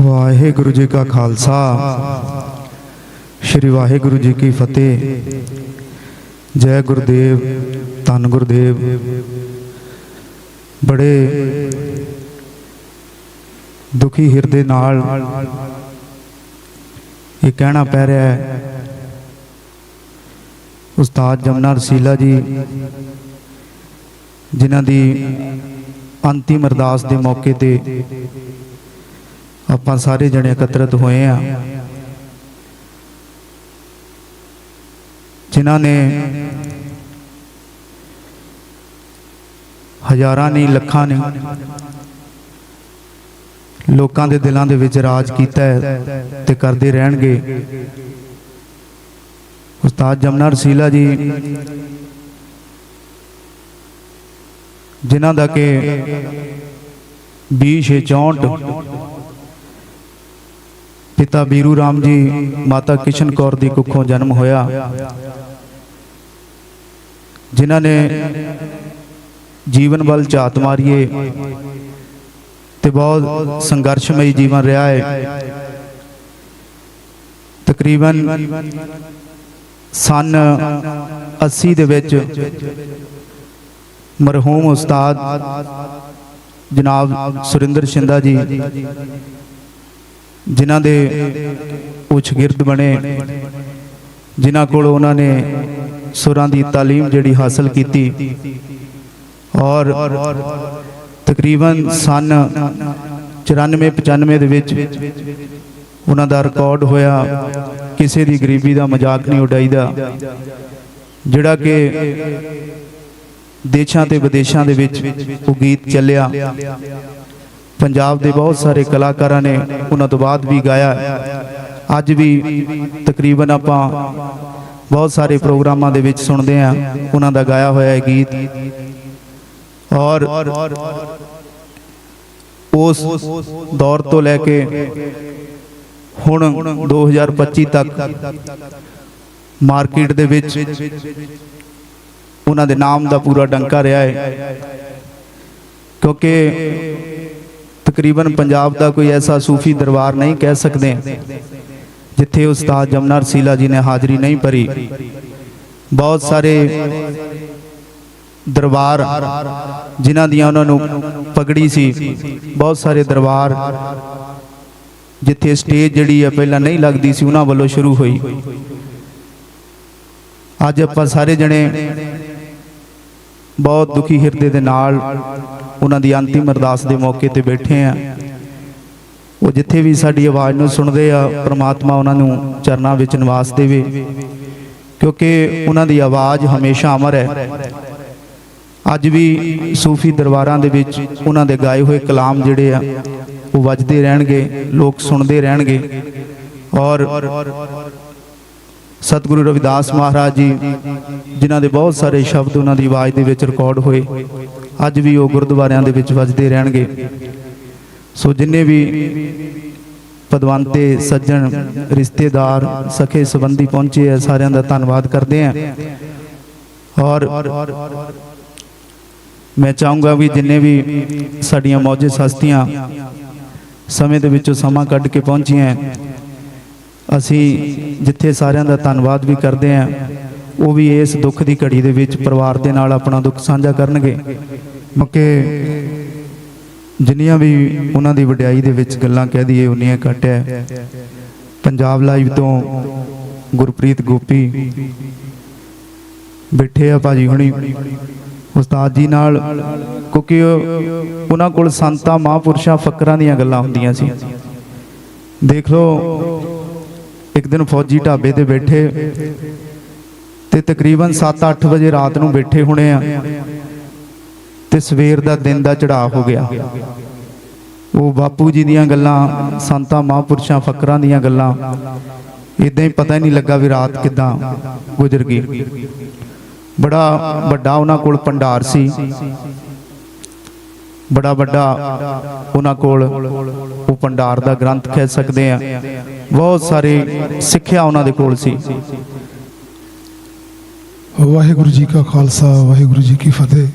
ਵਾਹਿਗੁਰੂ ਜੀ ਕਾ ਖਾਲਸਾ। ਸ੍ਰੀ ਵਾਹਿਗੁਰੂ ਜੀ ਕੀ ਫਤਿਹ। ਜੈ ਗੁਰਦੇਵ, ਧੰਨ ਗੁਰਦੇਵ। ਬੜੇ ਦੁਖੀ ਹਿਰਦੇ ਨਾਲ ਇਹ ਕਹਿਣਾ ਪੈ ਰਿਹਾ ਹੈ। ਉਸਤਾਦ ਜਮਨਾ ਰਸੀਲਾ ਜੀ, ਜਿਨ੍ਹਾਂ ਦੀ ਅੰਤਿਮ ਅਰਦਾਸ ਦੇ ਮੌਕੇ ਤੇ ਆਪਾਂ ਸਾਰੇ ਜਣੇ ਇਕੱਤਰਤ ਹੋਏ ਆ। ਜਿਨ੍ਹਾਂ ਨੇ ਹਜ਼ਾਰਾਂ ਨਹੀਂ, ਲੱਖਾਂ ਨੇ ਲੋਕਾਂ ਦੇ ਦਿਲਾਂ ਦੇ ਵਿੱਚ ਰਾਜ ਕੀਤਾ ਹੈ ਤੇ ਕਰਦੇ ਰਹਿਣਗੇ। ਉਸਤਾਦ ਜਮਨਾ ਰਸੀਲਾ ਜੀ ਜਿਨ੍ਹਾਂ ਦਾ ਕਿ 2064 ਪਿਤਾ ਬੀਰੂ ਰਾਮ ਜੀ, ਮਾਤਾ ਕਿਸ਼ਨ ਕੌਰ ਦੀ ਕੁੱਖੋਂ ਜਨਮ ਹੋਇਆ। ਜਿਨ੍ਹਾਂ ਨੇ ਜੀਵਨ ਵੱਲ ਝਾਤ ਮਾਰੀਏ ਤੇ ਬਹੁਤ ਸੰਘਰਸ਼ਮਈ ਜੀਵਨ ਰਿਹਾ ਹੈ ਤਕਰੀਬਨ ਸਨ 80 ਦੇ ਵਿੱਚ ਮਰਹੂਮ ਉਸਤਾਦ ਜਨਾਬ ਸੁਰਿੰਦਰ ਸ਼ਿੰਦਾ ਜੀ ਜਿਨ੍ਹਾਂ ਦੇ ਉੱਚ ਗਿਰਦ ਬਣੇ, ਜਿਨ੍ਹਾਂ ਕੋਲ ਉਹਨਾਂ ਨੇ ਸੁਰਾਂ ਦੀ ਤਾਲੀਮ ਜਿਹੜੀ ਹਾਸਲ ਕੀਤੀ। ਔਰ ਤਕਰੀਬਨ ਸਨ 94 95 ਦੇ ਵਿੱਚ ਉਹਨਾਂ ਦਾ ਰਿਕਾਰਡ ਹੋਇਆ, ਕਿਸੇ ਦੀ ਗਰੀਬੀ ਦਾ ਮਜ਼ਾਕ ਨਹੀਂ ਉਡਾਈਦਾ, ਜਿਹੜਾ ਕਿ ਦੇਸ਼ਾਂ ਤੇ ਵਿਦੇਸ਼ਾਂ ਦੇ ਵਿੱਚ ਉਹ ਗੀਤ ਚੱਲਿਆ। ਪੰਜਾਬ ਦੇ ਬਹੁਤ ਸਾਰੇ ਕਲਾਕਾਰਾਂ ਨੇ ਉਹਨਾਂ ਤੋਂ ਬਾਅਦ ਵੀ ਗਾਇਆ। ਅੱਜ ਵੀ ਤਕਰੀਬਨ ਆਪਾਂ ਬਹੁਤ ਸਾਰੇ ਪ੍ਰੋਗਰਾਮਾਂ ਦੇ ਵਿੱਚ ਸੁਣਦੇ ਆ ਉਹਨਾਂ ਦਾ ਗਾਇਆ ਹੋਇਆ ਹੈ ਗੀਤ। ਔਰ ਉਸ ਦੌਰ ਤੋਂ ਲੈ ਕੇ ਹੁਣ 2025 ਤੱਕ ਮਾਰਕੀਟ ਦੇ ਵਿੱਚ ਉਹਨਾਂ ਦੇ ਨਾਮ ਦਾ ਪੂਰਾ ਡੰਕਾ ਰਿਹਾ ਹੈ। ਕਿਉਂਕਿ ਤਕਰੀਬਨ ਪੰਜਾਬ ਦਾ ਕੋਈ ਐਸਾ ਸੂਫੀ ਦਰਬਾਰ ਨਹੀਂ ਕਹਿ ਸਕਦੇ, ਜਿੱਥੇ ਉਸਤਾਦ ਜਮਨਾ ਰਸੀਲਾ ਜੀ ਨੇ ਹਾਜ਼ਰੀ ਨਹੀਂ ਭਰੀ। ਬਹੁਤ ਸਾਰੇ ਦਰਬਾਰ ਜਿਨ੍ਹਾਂ ਦੀਆਂ ਉਹਨਾਂ ਨੂੰ ਪਗੜੀ ਸੀ, ਬਹੁਤ ਸਾਰੇ ਦਰਬਾਰ ਜਿੱਥੇ ਸਟੇਜ ਜਿਹੜੀ ਹੈ ਪਹਿਲਾਂ ਨਹੀਂ ਲੱਗਦੀ ਸੀ, ਉਹਨਾਂ ਵੱਲੋਂ ਸ਼ੁਰੂ ਹੋਈ। ਅੱਜ ਆਪਾਂ ਸਾਰੇ ਜਣੇ ਬਹੁਤ ਦੁਖੀ ਹਿਰਦੇ ਦੇ ਨਾਲ ਉਹਨਾਂ ਦੀ ਅੰਤਿਮ ਅਰਦਾਸ ਦੇ ਮੌਕੇ ਤੇ ਬੈਠੇ ਆ। ਉਹ ਜਿੱਥੇ ਵੀ ਸਾਡੀ ਆਵਾਜ਼ ਨੂੰ ਸੁਣਦੇ ਆ, ਪ੍ਰਮਾਤਮਾ ਉਹਨਾਂ ਨੂੰ ਚਰਨਾਂ ਵਿੱਚ ਨਿਵਾਸ ਦੇਵੇ। ਕਿਉਂਕਿ ਉਹਨਾਂ ਦੀ ਆਵਾਜ਼ ਹਮੇਸ਼ਾ ਅਮਰ ਹੈ। ਅੱਜ ਵੀ ਸੂਫੀ ਦਰਬਾਰਾਂ ਦੇ ਵਿੱਚ ਉਹਨਾਂ ਦੇ ਗਾਏ ਹੋਏ ਕਲਾਮ ਜਿਹੜੇ ਆ, ਉਹ ਵੱਜਦੇ ਰਹਿਣਗੇ, ਲੋਕ ਸੁਣਦੇ ਰਹਿਣਗੇ। ਔਰ ਸਤਿਗੁਰੂ ਰਵਿਦਾਸ ਮਹਾਰਾਜ ਜੀ, ਜਿਨ੍ਹਾਂ ਦੇ ਬਹੁਤ ਸਾਰੇ ਸ਼ਬਦ ਉਹਨਾਂ ਦੀ ਆਵਾਜ਼ ਦੇ ਵਿੱਚ ਰਿਕਾਰਡ ਹੋਏ ਅੱਜ ਵੀ ਉਹ ਗੁਰਦੁਆਰਿਆਂ ਦੇ ਵਿੱਚ ਵੱਜਦੇ ਰਹਿਣਗੇ। ਸੋ ਜਿੰਨੇ ਵੀ ਪਦਵੰਤੇ ਸੱਜਣ, ਰਿਸ਼ਤੇਦਾਰ, ਸਖੇ ਸੰਬੰਧੀ ਪਹੁੰਚੇ ਆ, ਸਾਰਿਆਂ ਦਾ ਧੰਨਵਾਦ ਕਰਦੇ ਆ। ਔਰ ਮੈਂ ਚਾਹੂੰਗਾ ਵੀ ਜਿੰਨੇ ਵੀ ਸਾਡੀਆਂ ਮੌਜੂਦ ਸ਼ਸਤੀਆਂ ਸਮੇਂ ਦੇ ਵਿੱਚੋਂ ਸਮਾਂ ਕੱਢ ਕੇ ਪਹੁੰਚੀਆਂ ਅਸੀਂ ਜਿੱਥੇ ਸਾਰਿਆਂ ਦਾ ਧੰਨਵਾਦ ਵੀ ਕਰਦੇ ਆਂ, ਉਹ ਵੀ ਇਸ ਦੁੱਖ ਦੀ ਘੜੀ ਦੇ ਵਿੱਚ ਪਰਿਵਾਰ ਦੇ ਨਾਲ ਆਪਣਾ ਦੁੱਖ ਸਾਂਝਾ ਕਰਨਗੇ। ਮੱਕੇ ਜਿੰਨੀਆਂ ਵੀ ਉਹਨਾਂ ਦੀ ਵਡਿਆਈ ਦੇ ਵਿੱਚ ਗੱਲਾਂ ਕਹਿ ਦਈਏ, ਉਨੀਆਂ ਘੱਟ ਹੈ। ਪੰਜਾਬ ਲਾਈਵ ਤੋਂ ਗੁਰਪ੍ਰੀਤ ਗੋਪੀ ਬੈਠੇ ਆ ਭਾਜੀ ਹੁਣੀ। ਉਸਤਾਦ ਜੀ ਨਾਲ, ਕਿਉਂਕਿ ਉਹਨਾਂ ਕੋਲ ਸੰਤਾਂ, ਮਹਾਂਪੁਰਸ਼ਾਂ ਫਕਰਾਂ ਦੀਆਂ ਗੱਲਾਂ ਹੁੰਦੀਆਂ ਸੀ। ਦੇਖ ਲਓ, ਇੱਕ ਦਿਨ ਫੌਜੀ ਢਾਬੇ ਤੇ ਬੈਠੇ ਤੇ ਤਕਰੀਬਨ 7-8 ਵਜੇ ਰਾਤ ਨੂੰ ਬੈਠੇ ਹੋਣੇ ਆ। ਤੇ ਸਵੇਰ ਦਾ ਦਿਨ ਦਾ ਚੜਾਅ ਹੋ ਗਿਆ। ਉਹ ਬਾਪੂ ਜੀ ਦੀਆਂ ਗੱਲਾਂ, ਸੰਤਾਂ, ਮਹਾਂਪੁਰਸ਼ਾਂ, ਫਕਰਾਂ ਦੀਆਂ ਗੱਲਾਂ ਇਦਾਂ ਹੀ ਪਤਾ ਹੀ ਨਹੀਂ ਲੱਗਾ ਵੀ ਰਾਤ ਕਿਦਾਂ ਗੁਜ਼ਰ ਗਈ। ਬੜਾ ਵੱਡਾ ਉਹਨਾਂ ਕੋਲ ਭੰਡਾਰ ਸੀ। ਬੜਾ ਵੱਡਾ ਉਹਨਾਂ ਕੋਲ ਉਹ ਭੰਡਾਰ ਦਾ ਗ੍ਰੰਥ ਕਹਿ ਸਕਦੇ ਆ। ਬਹੁਤ ਸਾਰੇ ਸਿੱਖਿਆ ਉਹਨਾਂ ਦੇ ਕੋਲ ਸੀ। ਵਾਹਿਗੁਰੂ ਜੀ ਕਾ ਖਾਲਸਾ, ਵਾਹਿਗੁਰੂ ਜੀ ਕੀ ਫਤਿਹ।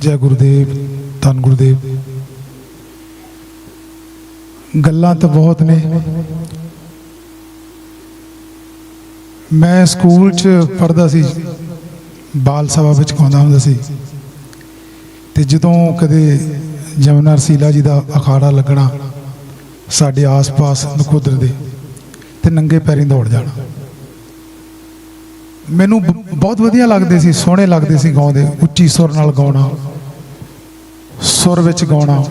ਜੈ ਗੁਰਦੇਵ, ਧੰਨ ਗੁਰਦੇਵ। ਗੱਲਾਂ ਤਾਂ ਬਹੁਤ ਨੇ। ਮੈਂ ਸਕੂਲ 'ਚ ਪੜ੍ਹਦਾ ਸੀ। ਬਾਲ ਸਭਾ ਵਿੱਚ ਗਾਉਂਦਾ ਹੁੰਦਾ ਸੀ। ਤੇ ਜਦੋਂ ਕਦੇ ਜਮਨਾ ਰਸੀਲਾ ਜੀ ਦਾ ਅਖਾੜਾ ਲੱਗਣਾ, ਸਾਡੇ ਆਸ-ਪਾਸ ਨਕੋਦਰ ਦੇ ਤੇ ਨੰਗੇ ਪੈਰੀਂ ਦੌੜ ਜਾਣਾ। ਮੈਨੂੰ ਬਹੁਤ ਵਧੀਆ ਲੱਗਦੇ ਸੀ, ਸੋਹਣੇ ਲੱਗਦੇ ਸੀ ਗਾਉਂਦੇ, ਉੱਚੀ ਸੁਰ ਨਾਲ ਗਾਉਣਾ। ਸੁਰ ਵਿੱਚ ਗਾਉਣਾ।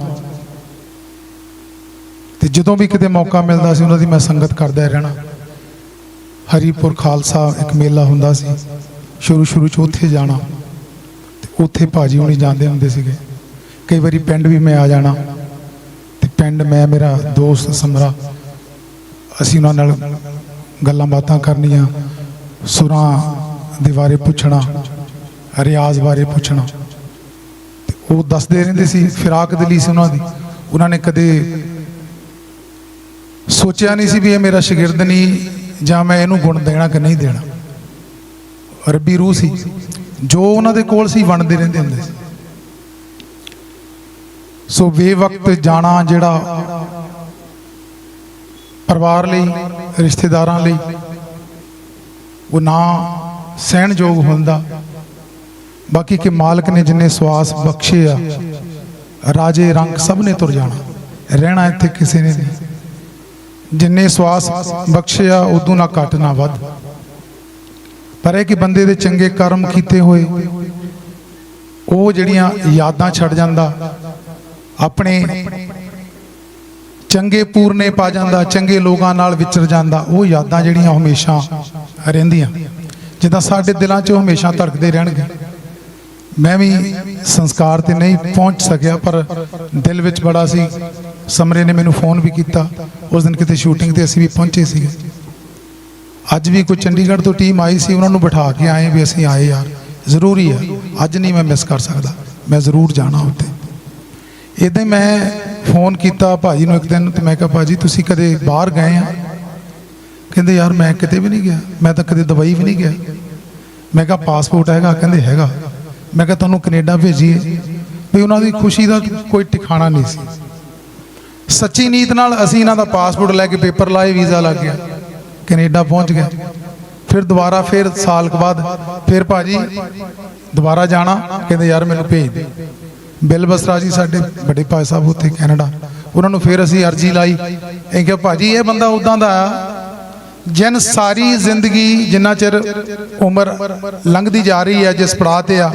ਤੇ ਜਦੋਂ ਵੀ ਕਿਤੇ ਮੌਕਾ ਮਿਲਦਾ ਸੀ, ਉਹਨਾਂ ਦੀ ਮੈਂ ਸੰਗਤ ਕਰਦਾ ਰਹਿਣਾ। ਹਰੀਪੁਰ ਖਾਲਸਾ ਇੱਕ ਮੇਲਾ ਹੁੰਦਾ ਸੀ। ਸ਼ੁਰੂ ਸ਼ੁਰੂ ਚ ਉੱਥੇ ਜਾਣਾ। ਤੇ ਉੱਥੇ ਭਾਜੀ ਹੁਣੀ ਜਾਂਦੇ ਹੁੰਦੇ ਸੀਗੇ। ਕਈ ਵਾਰੀ ਪਿੰਡ ਵੀ ਮੈਂ ਆ ਜਾਣਾ। ਤੇ ਪਿੰਡ ਮੈਂ, ਮੇਰਾ ਦੋਸਤ ਸਮਰਾ, ਅਸੀਂ ਉਹਨਾਂ ਨਾਲ ਗੱਲਾਂ ਬਾਤਾਂ ਕਰਨੀਆਂ, ਸੁਰਾਂ ਦੇ ਬਾਰੇ ਪੁੱਛਣਾ, ਰਿਆਜ਼ ਬਾਰੇ ਪੁੱਛਣਾ। ਉਹ ਦੱਸਦੇ ਰਹਿੰਦੇ ਸੀ ਫਿਰਾਕ ਦਿਲੀ ਸੀ ਉਹਨਾਂ ਦੀ। ਉਹਨਾਂ ਨੇ ਕਦੇ ਸੋਚਿਆ ਨਹੀਂ ਸੀ ਵੀ ਇਹ ਮੇਰਾ ਸ਼ਾਗਿਰਦ ਨਹੀਂ, ਜਾਂ ਮੈਂ ਇਹਨੂੰ ਗੁਣ ਦੇਣਾ ਕਿ ਨਹੀਂ ਦੇਣਾ। ਰੱਬੀ ਰੂਹ ਸੀ। ਜੋ ਉਹਨਾਂ ਦੇ ਕੋਲ ਸੀ, ਵੰਡਦੇ ਰਹਿੰਦੇ ਹੁੰਦੇ ਸੀ। ਸੋ ਬੇਵਕਤ ਜਾਣਾ ਜਿਹੜਾ ਪਰਿਵਾਰ ਲਈ, ਰਿਸ਼ਤੇਦਾਰਾਂ ਲਈ, ਉਹ ਨਾ ਸਹਿਣਯੋਗ ਹੁੰਦਾ। ਬਾਕੀ ਕਿ ਮਾਲਕ ਨੇ ਜਿੰਨੇ ਸਵਾਸ ਬਖਸ਼ੇ ਆ, ਰਾਜੇ ਰੰਗ ਸਭ ਨੇ ਤੁਰ ਜਾਣਾ, ਰਹਿਣਾ ਇੱਥੇ ਕਿਸੇ ਨੇ ਨਹੀਂ। ਜਿੰਨੇ ਸਵਾਸ ਬਖਸ਼ੇ ਆ, ਉਦੋਂ ਨਾ ਘੱਟ ਨਾ ਵੱਧ। ਪਰ ਇਹ ਕਿ ਬੰਦੇ ਦੇ ਚੰਗੇ ਕਰਮ ਕੀਤੇ ਹੋਏ, ਉਹ ਜਿਹੜੀਆਂ ਯਾਦਾਂ ਛੱਡ ਜਾਂਦਾ, ਆਪਣੇ ਚੰਗੇ ਪੂਰਨੇ ਪਾ ਜਾਂਦਾ, ਚੰਗੇ ਲੋਕਾਂ ਨਾਲ ਵਿਚਰ ਜਾਂਦਾ, ਉਹ ਯਾਦਾਂ ਜਿਹੜੀਆਂ ਹਮੇਸ਼ਾ ਰਹਿੰਦੀਆਂ। ਜਿੱਦਾਂ ਸਾਡੇ ਦਿਲਾਂ 'ਚ ਹਮੇਸ਼ਾ ਧੜਕਦੇ ਰਹਿਣਗੇ। ਮੈਂ ਵੀ ਸੰਸਕਾਰ ਤੇ ਨਹੀਂ ਪਹੁੰਚ ਸਕਿਆ, ਪਰ ਦਿਲ ਵਿੱਚ ਬੜਾ ਸੀ। ਸਮਰੇ ਨੇ ਮੈਨੂੰ ਫੋਨ ਵੀ ਕੀਤਾ। ਉਸ ਦਿਨ ਕਿਤੇ ਸ਼ੂਟਿੰਗ ਤੇ ਅਸੀਂ ਵੀ ਪਹੁੰਚੇ ਸੀਗੇ। ਅੱਜ ਵੀ ਕੋਈ ਚੰਡੀਗੜ੍ਹ ਤੋਂ ਟੀਮ ਆਈ ਸੀ, ਉਹਨਾਂ ਨੂੰ ਬਿਠਾ ਕੇ ਆਏ ਵੀ ਅਸੀਂ ਆਏ ਯਾਰ। ਜ਼ਰੂਰੀ ਹੈ, ਅੱਜ ਨਹੀਂ ਮੈਂ ਮਿਸ ਕਰ ਸਕਦਾ। ਮੈਂ ਜ਼ਰੂਰ ਜਾਣਾ ਉੱਥੇ। ਇਦਾਂ ਮੈਂ ਫੋਨ ਕੀਤਾ ਭਾਜੀ ਨੂੰ ਇੱਕ ਦਿਨ ਤੇ ਮੈਂ ਕਿਹਾ, ਭਾਜੀ, ਤੁਸੀਂ ਕਦੇ ਬਾਹਰ ਗਏ ਆ? ਕਹਿੰਦੇ, ਯਾਰ, ਮੈਂ ਕਿਤੇ ਵੀ ਨਹੀਂ ਗਿਆ। ਮੈਂ ਤਾਂ ਕਦੇ ਦੁਬਈ ਵੀ ਨਹੀਂ ਗਿਆ। ਮੈਂ ਕਿਹਾ ਪਾਸਪੋਰਟ ਹੈਗਾ? ਕਹਿੰਦੇ, ਹੈਗਾ। ਮੈਂ ਕਿਹਾ ਤੁਹਾਨੂੰ ਕੈਨੇਡਾ ਭੇਜੀਏ। ਵੀ ਉਹਨਾਂ ਦੀ ਖੁਸ਼ੀ ਦਾ ਕੋਈ ਟਿਕਾਣਾ ਨਹੀਂ ਸੀ। ਸੱਚੀ ਨੀਤ ਨਾਲ ਅਸੀਂ ਇਹਨਾਂ ਦਾ ਪਾਸਪੋਰਟ ਲੈ ਕੇ ਪੇਪਰ ਲਾਏ, ਵੀਜ਼ਾ ਲੱਗ ਗਿਆ। ਕੈਨੇਡਾ ਪਹੁੰਚ ਗਿਆ। ਫਿਰ ਦੁਬਾਰਾ ਫਿਰ ਸਾਲ ਕ ਬਾਅਦ ਫਿਰ ਭਾਜੀ ਦੁਬਾਰਾ ਜਾਣਾ, ਕਹਿੰਦੇ ਯਾਰ ਮੈਨੂੰ ਭੇਜ ਦੇ। ਬਿੱਲ ਬਸਰਾ ਜੀ ਸਾਡੇ ਵੱਡੇ ਭਾਈ ਸਾਹਿਬ ਉੱਥੇ ਕੈਨੇਡਾ। ਉਹਨਾਂ ਨੂੰ ਫਿਰ ਅਸੀਂ ਅਰਜੀ ਲਾਈ। ਇਹ ਕਿ ਭਾਜੀ, ਇਹ ਬੰਦਾ ਉਦਾਂ ਦਾ ਆ ਜਿਨ ਸਾਰੀ ਜ਼ਿੰਦਗੀ ਜਿੰਨਾ ਚਿਰ ਉਮਰ ਲੰਘਦੀ ਜਾ ਰਹੀ ਹੈ, ਜਿਸ ਪੜਾਅ ਤੇ ਆ,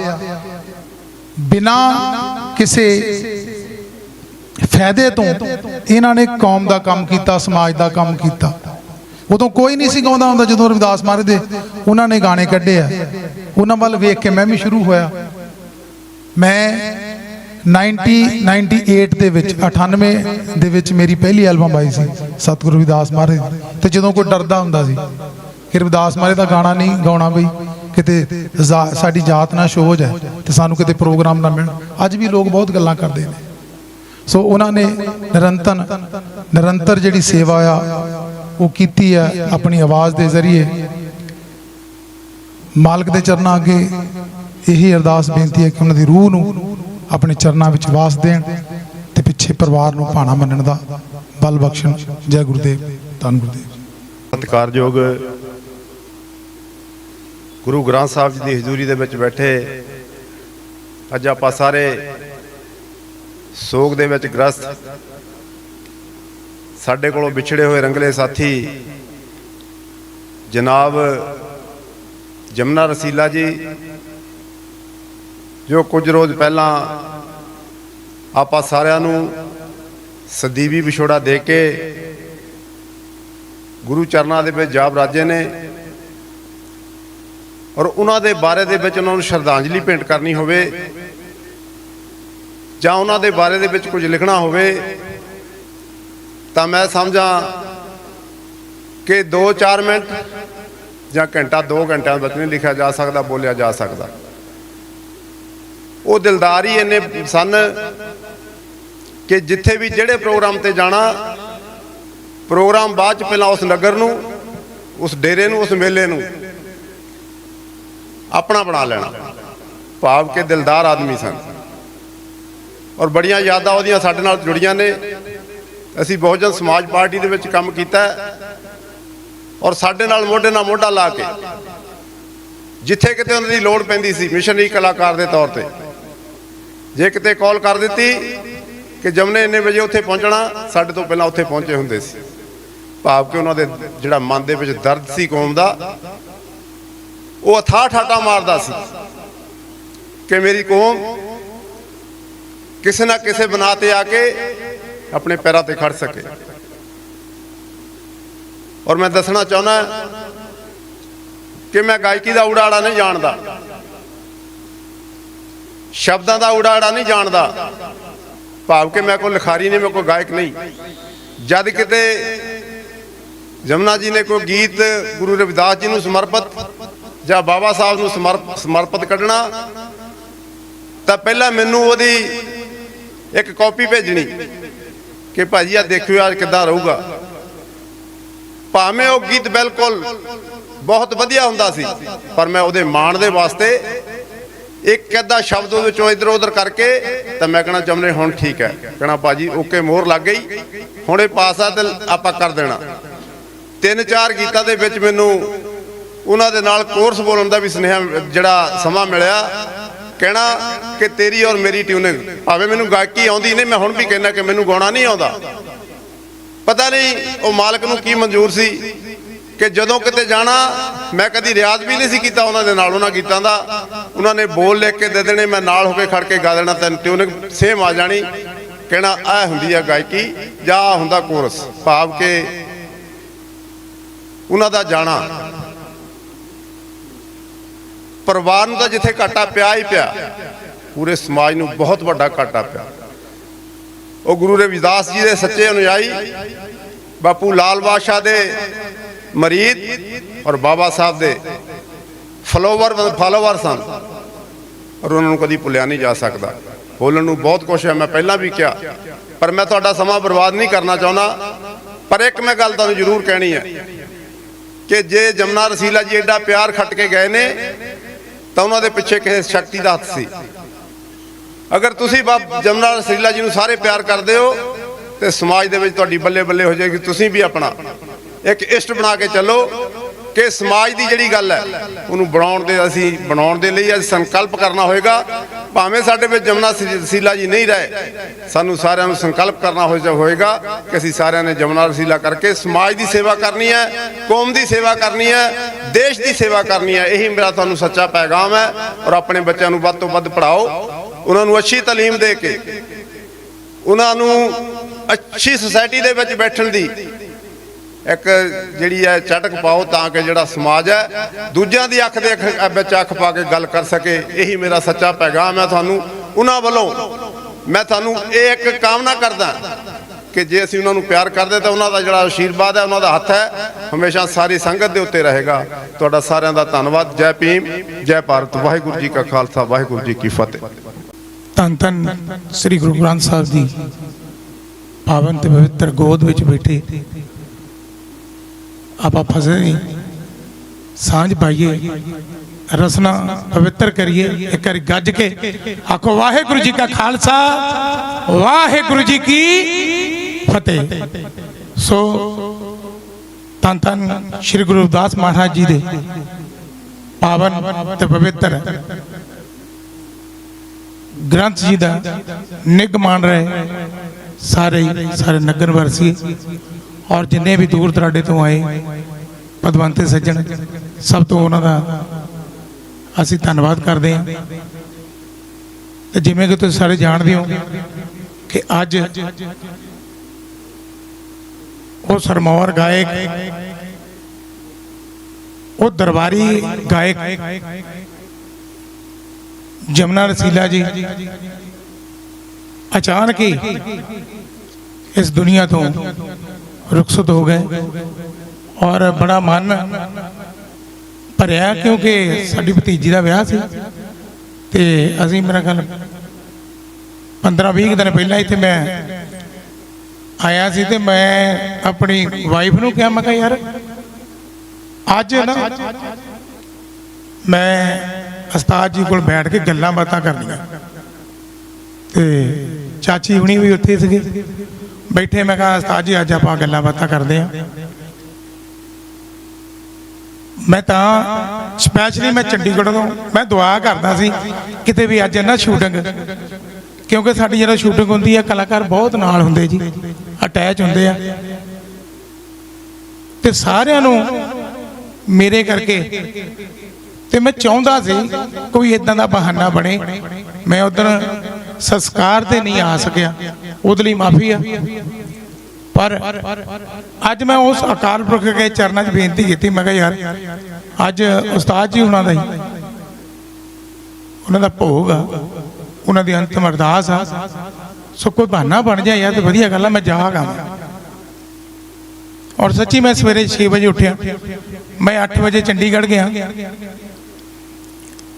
ਬਿਨਾ ਕਿਸੇ ਫਾਇਦੇ ਤੋਂ ਇਹਨਾਂ ਨੇ ਕੌਮ ਦਾ ਕੰਮ ਕੀਤਾ, ਸਮਾਜ ਦਾ ਕੰਮ ਕੀਤਾ। ਉਦੋਂ ਕੋਈ ਨਹੀਂ ਸੀ ਗਾਉਂਦਾ ਹੁੰਦਾ, ਜਦੋਂ ਰਵਿਦਾਸ ਮਹਾਰਾਜ ਦੇ ਉਹਨਾਂ ਨੇ ਗਾਣੇ ਕੱਢੇ ਆ। ਉਹਨਾਂ ਵੱਲ ਵੇਖ ਕੇ ਮੈਂ ਵੀ ਸ਼ੁਰੂ ਹੋਇਆ। ਮੈਂ 1998 ਦੇ ਵਿੱਚ 98 ਦੇ ਵਿੱਚ ਮੇਰੀ ਪਹਿਲੀ ਐਲਬਮ ਆਈ ਸੀ। ਸਤਿਗੁਰੂ ਰਵਿਦਾਸ ਮਹਾਰਾਜ ਤੇ ਜਦੋਂ ਕੋਈ ਡਰਦਾ ਹੁੰਦਾ ਸੀ ਕਿ ਰਵਿਦਾਸ ਮਹਾਰਾਜ ਦਾ ਗਾਣਾ ਨਹੀਂ ਗਾਉਣਾ ਬਈ, ਕਿਤੇ ਸਾਡੀ ਜਾਤ ਨਾ ਸ਼ੋਜ ਹੈ ਤੇ ਸਾਨੂੰ ਕਿਤੇ ਪ੍ਰੋਗਰਾਮ ਨਾ ਮਿਲਣ। ਅੱਜ ਵੀ ਲੋਕ ਬਹੁਤ ਗੱਲਾਂ ਕਰਦੇ ਨੇ। ਸੋ ਉਹਨਾਂ ਨੇ ਨਿਰੰਤਰ ਨਿਰੰਤਰ ਜਿਹੜੀ ਸੇਵਾ ਆ, ਉਹ ਕੀਤੀ ਆ ਆਪਣੀ ਆਵਾਜ਼ ਦੇ ਜ਼ਰੀਏ। ਮਾਲਕ ਦੇ ਚਰਨਾਂ ਅੱਗੇ ਇਹੀ ਅਰਦਾਸ ਬੇਨਤੀ ਹੈ ਕਿ ਉਹਨਾਂ ਦੀ ਰੂਹ ਨੂੰ ਆਪਣੇ ਚਰਨਾਂ ਵਿੱਚ ਵਾਸ ਦੇਣ ਤੇ ਪਿੱਛੇ ਪਰਿਵਾਰ ਨੂੰ ਭਾਣਾ ਮੰਨਣ ਦਾ ਬਲ ਬਖਸ਼ਣ। ਜੈ ਗੁਰਦੇਵ, ਧੰਨ ਗੁਰਦੇਵ ਸਤਿਕਾਰਯੋਗ ਗੁਰੂ ਗ੍ਰੰਥ ਸਾਹਿਬ ਜੀ ਦੀ ਹਜ਼ੂਰੀ ਦੇ ਵਿੱਚ ਬੈਠੇ ਅੱਜ ਆਪਾਂ ਸਾਰੇ ਸੋਗ ਦੇ ਵਿੱਚ ਗ੍ਰਸਤ ਸਾਡੇ ਕੋਲੋਂ ਵਿਛੜੇ ਹੋਏ ਰੰਗਲੇ ਸਾਥੀ ਜਨਾਬ ਜਮਨਾ ਰਸੀਲਾ ਜੀ, ਜੋ ਕੁਝ ਰੋਜ਼ ਪਹਿਲਾਂ ਆਪਾਂ ਸਾਰਿਆਂ ਨੂੰ ਸਦੀਵੀ ਵਿਛੋੜਾ ਦੇ ਕੇ ਗੁਰੂ ਚਰਨਾਂ ਦੇ ਵਿੱਚ ਜਾਬ ਰਾਜੇ ਨੇ ਔਰ ਉਹਨਾਂ ਦੇ ਬਾਰੇ ਦੇ ਵਿੱਚ ਉਹਨਾਂ ਨੂੰ ਸ਼ਰਧਾਂਜਲੀ ਭੇਂਟ ਕਰਨੀ ਹੋਵੇ ਜਾਂ ਉਹਨਾਂ ਦੇ ਬਾਰੇ ਦੇ ਵਿੱਚ ਕੁਝ ਲਿਖਣਾ ਹੋਵੇ, ਤਾਂ ਮੈਂ ਸਮਝਾਂ ਕਿ 2-4 ਮਿੰਟ ਜਾਂ ਘੰਟਾ 2 ਘੰਟਿਆਂ ਵਿੱਚ ਨਹੀਂ ਲਿਖਿਆ ਜਾ ਸਕਦਾ, ਬੋਲਿਆ ਜਾ ਸਕਦਾ। ਉਹ ਦਿਲਦਾਰ ਹੀ ਇੰਨੇ ਸਨ ਕਿ ਜਿੱਥੇ ਵੀ ਜਿਹੜੇ ਪ੍ਰੋਗਰਾਮ ਤੇ ਜਾਣਾ, ਪ੍ਰੋਗਰਾਮ ਬਾਅਦ ਚ ਪਹਿਲਾਂ ਉਸ ਨਗਰ ਨੂੰ, ਉਸ ਡੇਰੇ ਨੂੰ, ਉਸ ਮੇਲੇ ਨੂੰ ਆਪਣਾ ਬਣਾ ਲੈਣਾ। ਭਾਵ ਕੇ ਦਿਲਦਾਰ ਆਦਮੀ ਸਨ। ਔਰ ਬੜੀਆਂ ਯਾਦਾਂ ਉਹਦੀਆਂ ਸਾਡੇ ਨਾਲ ਜੁੜੀਆਂ ਨੇ। ਅਸੀਂ ਬਹੁਜਨ ਸਮਾਜ ਪਾਰਟੀ ਦੇ ਵਿੱਚ ਕੰਮ ਕੀਤਾ ਔਰ ਸਾਡੇ ਨਾਲ ਮੋਢੇ ਨਾਲ ਮੋਢਾ ਲਾ ਕੇ, ਜਿੱਥੇ ਕਿਤੇ ਉਹਨਾਂ ਦੀ ਲੋੜ ਪੈਂਦੀ ਸੀ ਮਿਸ਼ਨਰੀ ਕਲਾਕਾਰ ਦੇ ਤੌਰ ਤੇ। ਜੇ ਕਿਤੇ ਕਾਲ ਕਰ ਦਿੱਤੀ ਕਿ ਜਮਨੇ ਇੰਨੇ ਵਜੇ ਉੱਥੇ ਪਹੁੰਚਣਾ, ਸਾਡੇ ਤੋਂ ਪਹਿਲਾਂ ਉੱਥੇ ਪਹੁੰਚੇ ਹੁੰਦੇ ਸੀ। ਭਾਵ ਕਿ ਉਹਨਾਂ ਦੇ ਜਿਹੜਾ ਮਨ ਦੇ ਵਿੱਚ ਦਰਦ ਸੀ ਕੌਮ ਦਾ, ਉਹ ਅਥਾ ਠਾਟਾ ਮਾਰਦਾ ਸੀ ਕਿ ਮੇਰੀ ਕੌਮ ਕਿਸੇ ਨਾ ਕਿਸੇ ਬਣਾ ਤੇ ਆ ਕੇ ਆਪਣੇ ਪੈਰਾਂ ਤੇ ਖੜ ਸਕੇ। ਔਰ ਮੈਂ ਦੱਸਣਾ ਚਾਹੁੰਦਾ ਕਿ ਮੈਂ ਗਾਇਕੀ ਦਾ ਉਡਾੜਾ ਨਹੀਂ ਜਾਣਦਾ। ਸ਼ਬਦਾਂ ਦਾ ਉਡਾੜਾ ਨਹੀਂ ਜਾਣਦਾ। ਭਾਵ ਕਿ ਮੈਂ ਕੋਈ ਲਿਖਾਰੀ ਨਹੀਂ, ਮੈਂ ਕੋਈ ਗਾਇਕ ਨਹੀਂ। ਜਦ ਕਿਤੇ ਜਮਨਾ ਜੀ ਨੇ ਕੋਈ ਗੀਤ ਗੁਰੂ ਰਵਿਦਾਸ ਜੀ ਨੂੰ ਸਮਰਪਿਤ ਜਾਂ ਬਾਬਾ ਸਾਹਿਬ ਨੂੰ ਸਮਰਪ- ਸਮਰਪਿਤ ਕੱਢਣਾ, ਤਾਂ ਪਹਿਲਾਂ ਮੈਨੂੰ ਉਹਦੀ ਇੱਕ ਕਾਪੀ ਭੇਜਣੀ ਕਿ ਭਾਜੀ ਆ ਦੇਖਿਓ ਅੱਜ ਕਿੱਦਾਂ ਰਹੂਗਾ। ਭਾਵੇਂ ਉਹ ਗੀਤ ਬਿਲਕੁਲ ਬਹੁਤ ਵਧੀਆ ਹੁੰਦਾ ਸੀ, ਪਰ ਮੈਂ ਉਹਦੇ ਮਾਣ ਦੇ ਵਾਸਤੇ ਇੱਕ ਅੱਧਾ ਸ਼ਬਦ ਉਹਦੇ ਵਿੱਚੋਂ ਇਧਰ ਉਧਰ ਕਰਕੇ ਤਾਂ ਮੈਂ ਕਹਣਾ ਜਮਨੇ ਹੁਣ ਠੀਕ ਹੈ। ਕਹਣਾ ਭਾਜੀ, ਓਕੇ, ਮੋਹਰ ਲੱਗ ਗਈ। ਹੁਣ ਇਹ ਪਾਸ ਆ ਤੇ ਆਪਾਂ ਕਰ ਦੇਣਾ। ਤਿੰਨ ਚਾਰ ਗੀਤਾਂ ਦੇ ਵਿੱਚ ਮੈਨੂੰ ਉਹਨਾਂ ਦੇ ਨਾਲ ਕੋਰਸ ਬੋਲਣ ਦਾ ਵੀ ਸੁਨੇਹਾ, ਜਿਹੜਾ ਸਮਾਂ ਮਿਲਿਆ। ਕਹਿਣਾ ਕਿ ਤੇਰੀ ਔਰ ਮੇਰੀ ਟਿਊਨਿੰਗ, ਭਾਵੇਂ ਮੈਨੂੰ ਗਾਇਕੀ ਆਉਂਦੀ ਨਹੀਂ, ਮੈਂ ਹੁਣ ਵੀ ਕਹਿੰਦਾ ਕਿ ਮੈਨੂੰ ਗਾਉਣਾ ਨਹੀਂ ਆਉਂਦਾ। ਪਤਾ ਨਹੀਂ ਉਹ ਮਾਲਕ ਨੂੰ ਕੀ ਮਨਜ਼ੂਰ ਸੀ। ਕਿ ਜਦੋਂ ਕਿਤੇ ਜਾਣਾ, ਮੈਂ ਕਦੀ ਰਿਆਜ਼ ਵੀ ਨਹੀਂ ਸੀ ਕੀਤਾ ਉਹਨਾਂ ਦੇ ਨਾਲ, ਉਹਨਾਂ ਗੀਤਾਂ ਦਾ। ਉਹਨਾਂ ਨੇ ਬੋਲ ਲਿਖ ਕੇ ਦੇ ਦੇਣੇ, ਮੈਂ ਨਾਲ ਹੋ ਕੇ ਖੜ ਕੇ ਗਾ ਦੇਣਾ ਤੈਨੂੰ ਟਿਊਨਿੰਗ ਸੇਮ ਆ ਜਾਣੀ, ਕਹਿਣਾ ਆ ਹੁੰਦੀ ਆ ਗਾਇਕੀ, ਜਾਂ ਆਹ ਹੁੰਦਾ ਕੋਰਸ, ਭਾਵ ਕਿ ਉਹਨਾਂ ਦਾ ਜਾਣਾ। ਪਰਿਵਾਰ ਨੂੰ ਤਾਂ ਜਿੱਥੇ ਘਾਟਾ ਪਿਆ ਹੀ ਪਿਆ, ਪੂਰੇ ਸਮਾਜ ਨੂੰ ਬਹੁਤ ਵੱਡਾ ਘਾਟਾ ਪਿਆ। ਉਹ ਗੁਰੂ ਰਵਿਦਾਸ ਜੀ ਦੇ ਸੱਚੇ ਅਨੁਯਾਈ, ਬਾਪੂ ਲਾਲ ਬਾਦਸ਼ਾਹ ਦੇ ਮਰੀਦ ਔਰ ਬਾਬਾ ਸਾਹਿਬ ਦੇ ਫਲੋਵਰ ਫਾਲੋਵਰ ਸਨ। ਔਰ ਉਹਨਾਂ ਨੂੰ ਕਦੀ ਭੁੱਲਿਆ ਨਹੀਂ ਜਾ ਸਕਦਾ। ਬੋਲਣ ਨੂੰ ਬਹੁਤ ਕੁਛ ਹੈ, ਮੈਂ ਪਹਿਲਾਂ ਵੀ ਕਿਹਾ। ਪਰ ਮੈਂ ਤੁਹਾਡਾ ਸਮਾਂ ਬਰਬਾਦ ਨਹੀਂ ਕਰਨਾ ਚਾਹੁੰਦਾ। ਪਰ ਇੱਕ ਮੈਂ ਗੱਲ ਤੁਹਾਨੂੰ ਜ਼ਰੂਰ ਕਹਿਣੀ ਹੈ ਕਿ ਜੇ ਜਮਨਾ ਰਸੀਲਾ ਜੀ ਐਡਾ ਪਿਆਰ ਖੱਟ ਕੇ ਗਏ ਨੇ, ਤਾਂ ਉਹਨਾਂ ਦੇ ਪਿੱਛੇ ਕਿਸੇ ਸ਼ਕਤੀ ਦਾ ਹੱਥ ਸੀ। ਅਗਰ ਤੁਸੀਂ ਬਾਬ ਜਮਨਾ ਰਸੀਲਾ ਜੀ ਨੂੰ ਸਾਰੇ ਪਿਆਰ ਕਰਦੇ ਹੋ, ਤੇ ਸਮਾਜ ਦੇ ਵਿੱਚ ਤੁਹਾਡੀ ਬੱਲੇ ਬੱਲੇ ਹੋ ਜਾਏਗੀ, ਤੁਸੀਂ ਵੀ ਆਪਣਾ। ਇੱਕ ਇਸ਼ਟ ਬਣਾ ਕੇ ਚੱਲੋ ਕਿ ਸਮਾਜ ਦੀ ਜਿਹੜੀ ਗੱਲ ਹੈ, ਉਹਨੂੰ ਬਣਾਉਣ ਦੇ ਅਸੀਂ, ਬਣਾਉਣ ਦੇ ਲਈ ਅੱਜ ਸੰਕਲਪ ਕਰਨਾ ਹੋਏਗਾ। ਭਾਵੇਂ ਸਾਡੇ ਵਿੱਚ ਜਮਨਾ ਰਸੀਲਾ ਜੀ ਨਹੀਂ ਰਹੇ, ਸਾਨੂੰ ਸਾਰਿਆਂ ਨੂੰ ਸੰਕਲਪ ਕਰਨਾ ਹੋ ਹੋਏਗਾ ਕਿ ਅਸੀਂ ਸਾਰਿਆਂ ਨੇ ਜਮਨਾ ਰਸੀਲਾ ਕਰਕੇ ਸਮਾਜ ਦੀ ਸੇਵਾ ਕਰਨੀ ਹੈ, ਕੌਮ ਦੀ ਸੇਵਾ ਕਰਨੀ ਹੈ, ਦੇਸ਼ ਦੀ ਸੇਵਾ ਕਰਨੀ ਹੈ। ਇਹੀ ਮੇਰਾ ਤੁਹਾਨੂੰ ਸੱਚਾ ਪੈਗਾਮ ਹੈ ਔਰ ਆਪਣੇ ਬੱਚਿਆਂ ਨੂੰ ਵੱਧ ਤੋਂ ਵੱਧ ਪੜਾਓ ਉਹਨਾਂ ਨੂੰ ਅੱਛੀ ਤਾਲੀਮ ਦੇ ਕੇ, ਉਹਨਾਂ ਨੂੰ ਅੱਛੀ ਸੁਸਾਇਟੀ ਦੇ ਵਿੱਚ ਬੈਠਣ ਦੀ ਇੱਕ ਜਿਹੜੀ ਹੈ ਚਟਕ ਪਾਓ ਤਾਂ ਕਿ ਜਿਹੜਾ ਸਮਾਜ ਹੈ, ਦੂਜਿਆਂ ਦੀ ਅੱਖ ਦੇ ਅੱਖ- ਵਿੱਚ ਅੱਖ ਪਾ ਕੇ ਗੱਲ ਕਰ ਸਕੇ। ਇਹੀ ਮੇਰਾ ਸੱਚਾ ਪੈਗਾਮ ਹੈ ਤੁਹਾਨੂੰ, ਉਹਨਾਂ ਵੱਲੋਂ। ਮੈਂ ਤੁਹਾਨੂੰ ਇਹ ਇੱਕ ਕਾਮਨਾ ਕਰਦਾ ਕਿ ਜੇ ਅਸੀਂ ਉਹਨਾਂ ਨੂੰ ਪਿਆਰ ਕਰਦੇ ਤਾਂ ਉਹਨਾਂ ਦਾ ਜਿਹੜਾ ਆਸ਼ੀਰਵਾਦ ਹੈ, ਉਹਨਾਂ ਦਾ ਹੱਥ ਹੈ, ਹਮੇਸ਼ਾ ਸਾਰੀ ਸੰਗਤ ਦੇ ਉੱਤੇ ਰਹੇਗਾ। ਤੁਹਾਡਾ ਸਾਰਿਆਂ ਦਾ ਧੰਨਵਾਦ। ਜੈ ਭੀਮ, ਜੈ ਭਾਰਤ। ਵਾਹਿਗੁਰੂ ਜੀ ਕਾ ਖਾਲਸਾ, ਵਾਹਿਗੁਰੂ ਜੀ ਕੀ ਫਤਿਹ। ਧੰਨ ਧੰਨ ਸ੍ਰੀ ਗੁਰੂ ਗ੍ਰੰਥ ਸਾਹਿਬ ਦੀ ਪਾਵਨ ਤੇ ਪਵਿੱਤਰ ਗੋਦ ਵਿੱਚ ਬੈਠੇ। ਆਪਾਂ ਫਸੇ ਨਹੀਂ ਸਾਂਝ ਪਾਈਏ, ਰਸਨਾ ਪਵਿੱਤਰ ਕਰੀਏ, ਇੱਕ ਵਾਰੀ ਗੱਜ ਕੇ ਆਖੋ, ਵਾਹਿਗੁਰੂ ਜੀ ਕਾ ਖਾਲਸਾ, ਵਾਹਿਗੁਰੂ ਜੀ ਕੀ ਫਤਿਹ। ਸੋ ਧੰਨ ਧੰਨ ਸ੍ਰੀ ਗੁਰੂ ਰਵਿਦਾਸ ਮਹਾਰਾਜ ਜੀ ਦੇ ਪਾਵਨ ਤੇ ਪਵਿੱਤਰ ਗ੍ਰੰਥ ਜੀ ਦਾ ਨਿੱਘ ਮਾਣ ਰਹੇ ਸਾਰੇ ਸਾਰੇ ਨਗਰ ਵਰਸੀ ਔਰ ਜਿੰਨੇ ਵੀ ਦੂਰ ਦਰਾਡੇ ਤੋਂ ਆਏ ਪਦਵੰਤੇ ਸੱਜਣ, ਸਭ ਤੋਂ ਉਹਨਾਂ ਦਾ ਅਸੀਂ ਧੰਨਵਾਦ ਕਰਦੇ ਹਾਂ। ਤੇ ਜਿਵੇਂ ਕਿ ਤੁਸੀਂ ਸਾਰੇ ਜਾਣਦੇ ਹੋ ਕਿ ਅੱਜ ਉਹ ਸਰਮੌਰ ਗਾਇਕ, ਉਹ ਦਰਬਾਰੀ ਗਾਇਕ ਜਮਨਾ ਰਸੀਲਾ ਜੀ ਅਚਾਨਕ ਹੀ ਇਸ ਦੁਨੀਆ ਤੋਂ ਰੁਖਸਤ ਹੋ ਗਏ ਔਰ ਬੜਾ ਮਨ ਭਰਿਆ ਕਿਉਂਕਿ ਸਾਡੀ ਭਤੀਜੀ ਦਾ ਵਿਆਹ ਸੀ ਤੇ ਅਸੀਂ ਮੇਰਾ ਖਿਆਲ 15 20 ਦਿਨ ਪਹਿਲਾਂ ਇੱਥੇ ਮੈਂ ਆਇਆ ਸੀ ਤੇ ਮੈਂ ਆਪਣੀ ਵਾਈਫ ਨੂੰ ਕਿਹਾ, ਮੈਂ ਕਿਹਾ, ਯਾਰ, ਅੱਜ ਨਾ ਮੈਂ ਉਸਤਾਦ ਜੀ ਕੋਲ ਬੈਠ ਕੇ ਗੱਲਾਂ ਬਾਤਾਂ ਕਰਨੀਆਂ। ਤੇ ਚਾਚੀ ਹੁਣੀ ਵੀ ਉੱਥੇ ਸੀਗੇ। ਬੈਠੇ, ਮੈਂ ਕਿਹਾ, ਉਸਤਾਦ ਜੀ, ਅੱਜ ਆਪਾਂ ਗੱਲਾਂ ਬਾਤਾਂ ਕਰਦੇ ਆ ਮੈਂ ਤਾਂ ਸਪੈਸ਼ਲੀ ਮੈਂ ਚੰਡੀਗੜ੍ਹ ਤੋਂ ਮੈਂ ਦੁਆ ਕਰਦਾ ਸੀ, ਕਿਤੇ ਵੀ ਅੱਜ ਨਾ ਸ਼ੂਟਿੰਗ ਕਿਉਂਕਿ ਸਾਡੀ ਜਦੋਂ ਸ਼ੂਟਿੰਗ ਹੁੰਦੀ ਹੈ ਕਲਾਕਾਰ ਬਹੁਤ ਨਾਲ ਹੁੰਦੇ ਜੀ ਅਟੈਚ ਹੁੰਦੇ ਆ। ਤੇ ਸਾਰਿਆਂ ਨੂੰ ਮੇਰੇ ਕਰਕੇ, ਤੇ ਮੈਂ ਚਾਹੁੰਦਾ ਸੀ ਕੋਈ ਇਦਾਂ ਦਾ ਬਹਾਨਾ ਬਣੇ। ਮੈਂ ਉਦੋਂ ਸੰਸਕਾਰ ਤੇ ਨਹੀਂ ਆ ਸਕਿਆ। ਉਹਦੇ ਲਈ ਮਾਫੀ ਆ। ਪਰ ਅੱਜ ਮੈਂ ਉਸ ਅਕਾਲ ਪੁਰਖ ਦੇ ਚਰਨਾਂ 'ਚ ਬੇਨਤੀ ਕੀਤੀ, ਮੈਂ ਕਿਹਾ ਯਾਰ, ਅੱਜ ਉਸਤਾਦ ਜੀ ਉਹਨਾਂ ਦਾ ਹੀ, ਉਹਨਾਂ ਦਾ ਭੋਗ ਆ, ਉਹਨਾਂ ਦੀ ਅੰਤਮ ਅਰਦਾਸ ਆ। ਸੋ ਕੋਈ ਬਹਾਨਾ ਬਣ ਜਾ ਯਾਰ ਤੇ ਵਧੀਆ ਗੱਲ ਆ, ਮੈਂ ਜਾਗਾ ਔਰ ਸੱਚੀ ਮੈਂ ਸਵੇਰੇ 6 ਵਜੇ ਉੱਠਿਆ। ਮੈਂ 8 ਵਜੇ ਚੰਡੀਗੜ੍ਹ ਗਿਆ।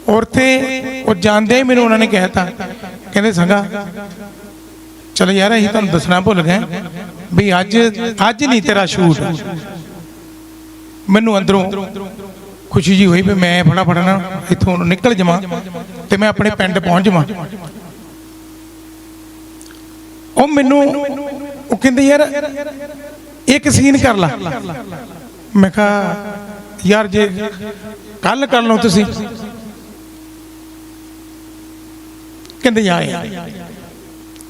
ਔਰ ਤੇ ਉਹ ਜਾਂਦੇ ਹੀ ਮੈਨੂੰ ਉਹਨਾਂ ਨੇ ਕਹਿਤਾ, ਕਹਿੰਦੇ ਸੰਗਾ ਚਲੋ ਯਾਰ, ਅਸੀਂ ਤੁਹਾਨੂੰ ਦੱਸਣਾ ਭੁੱਲ ਗਏ। ਵੀ ਅੱਜ ਅੱਜ ਨਹੀਂ ਤੇਰਾ ਸ਼ੂਟ। ਮੈਨੂੰ ਅੰਦਰੋਂ ਖੁਸ਼ੀ ਜੀ ਹੋਈ ਵੀ ਮੈਂ ਫਟਾਫਟ ਨਾ ਇੱਥੋਂ ਨਿਕਲ ਜਾਵਾਂ ਤੇ ਮੈਂ ਆਪਣੇ ਪਿੰਡ ਪਹੁੰਚ ਜਾਵਾਂ। ਉਹ ਮੈਨੂੰ ਉਹ ਕਹਿੰਦੇ ਯਾਰ, ਇੱਕ ਸੀਨ ਕਰ ਲਾ। ਮੈਂ ਕਿਹਾ, ਯਾਰ ਜੇ ਕੱਲ ਕਰ ਲਓ ਤੁਸੀਂ। ਕਹਿੰਦੇ ਜਾ ਯਾਰ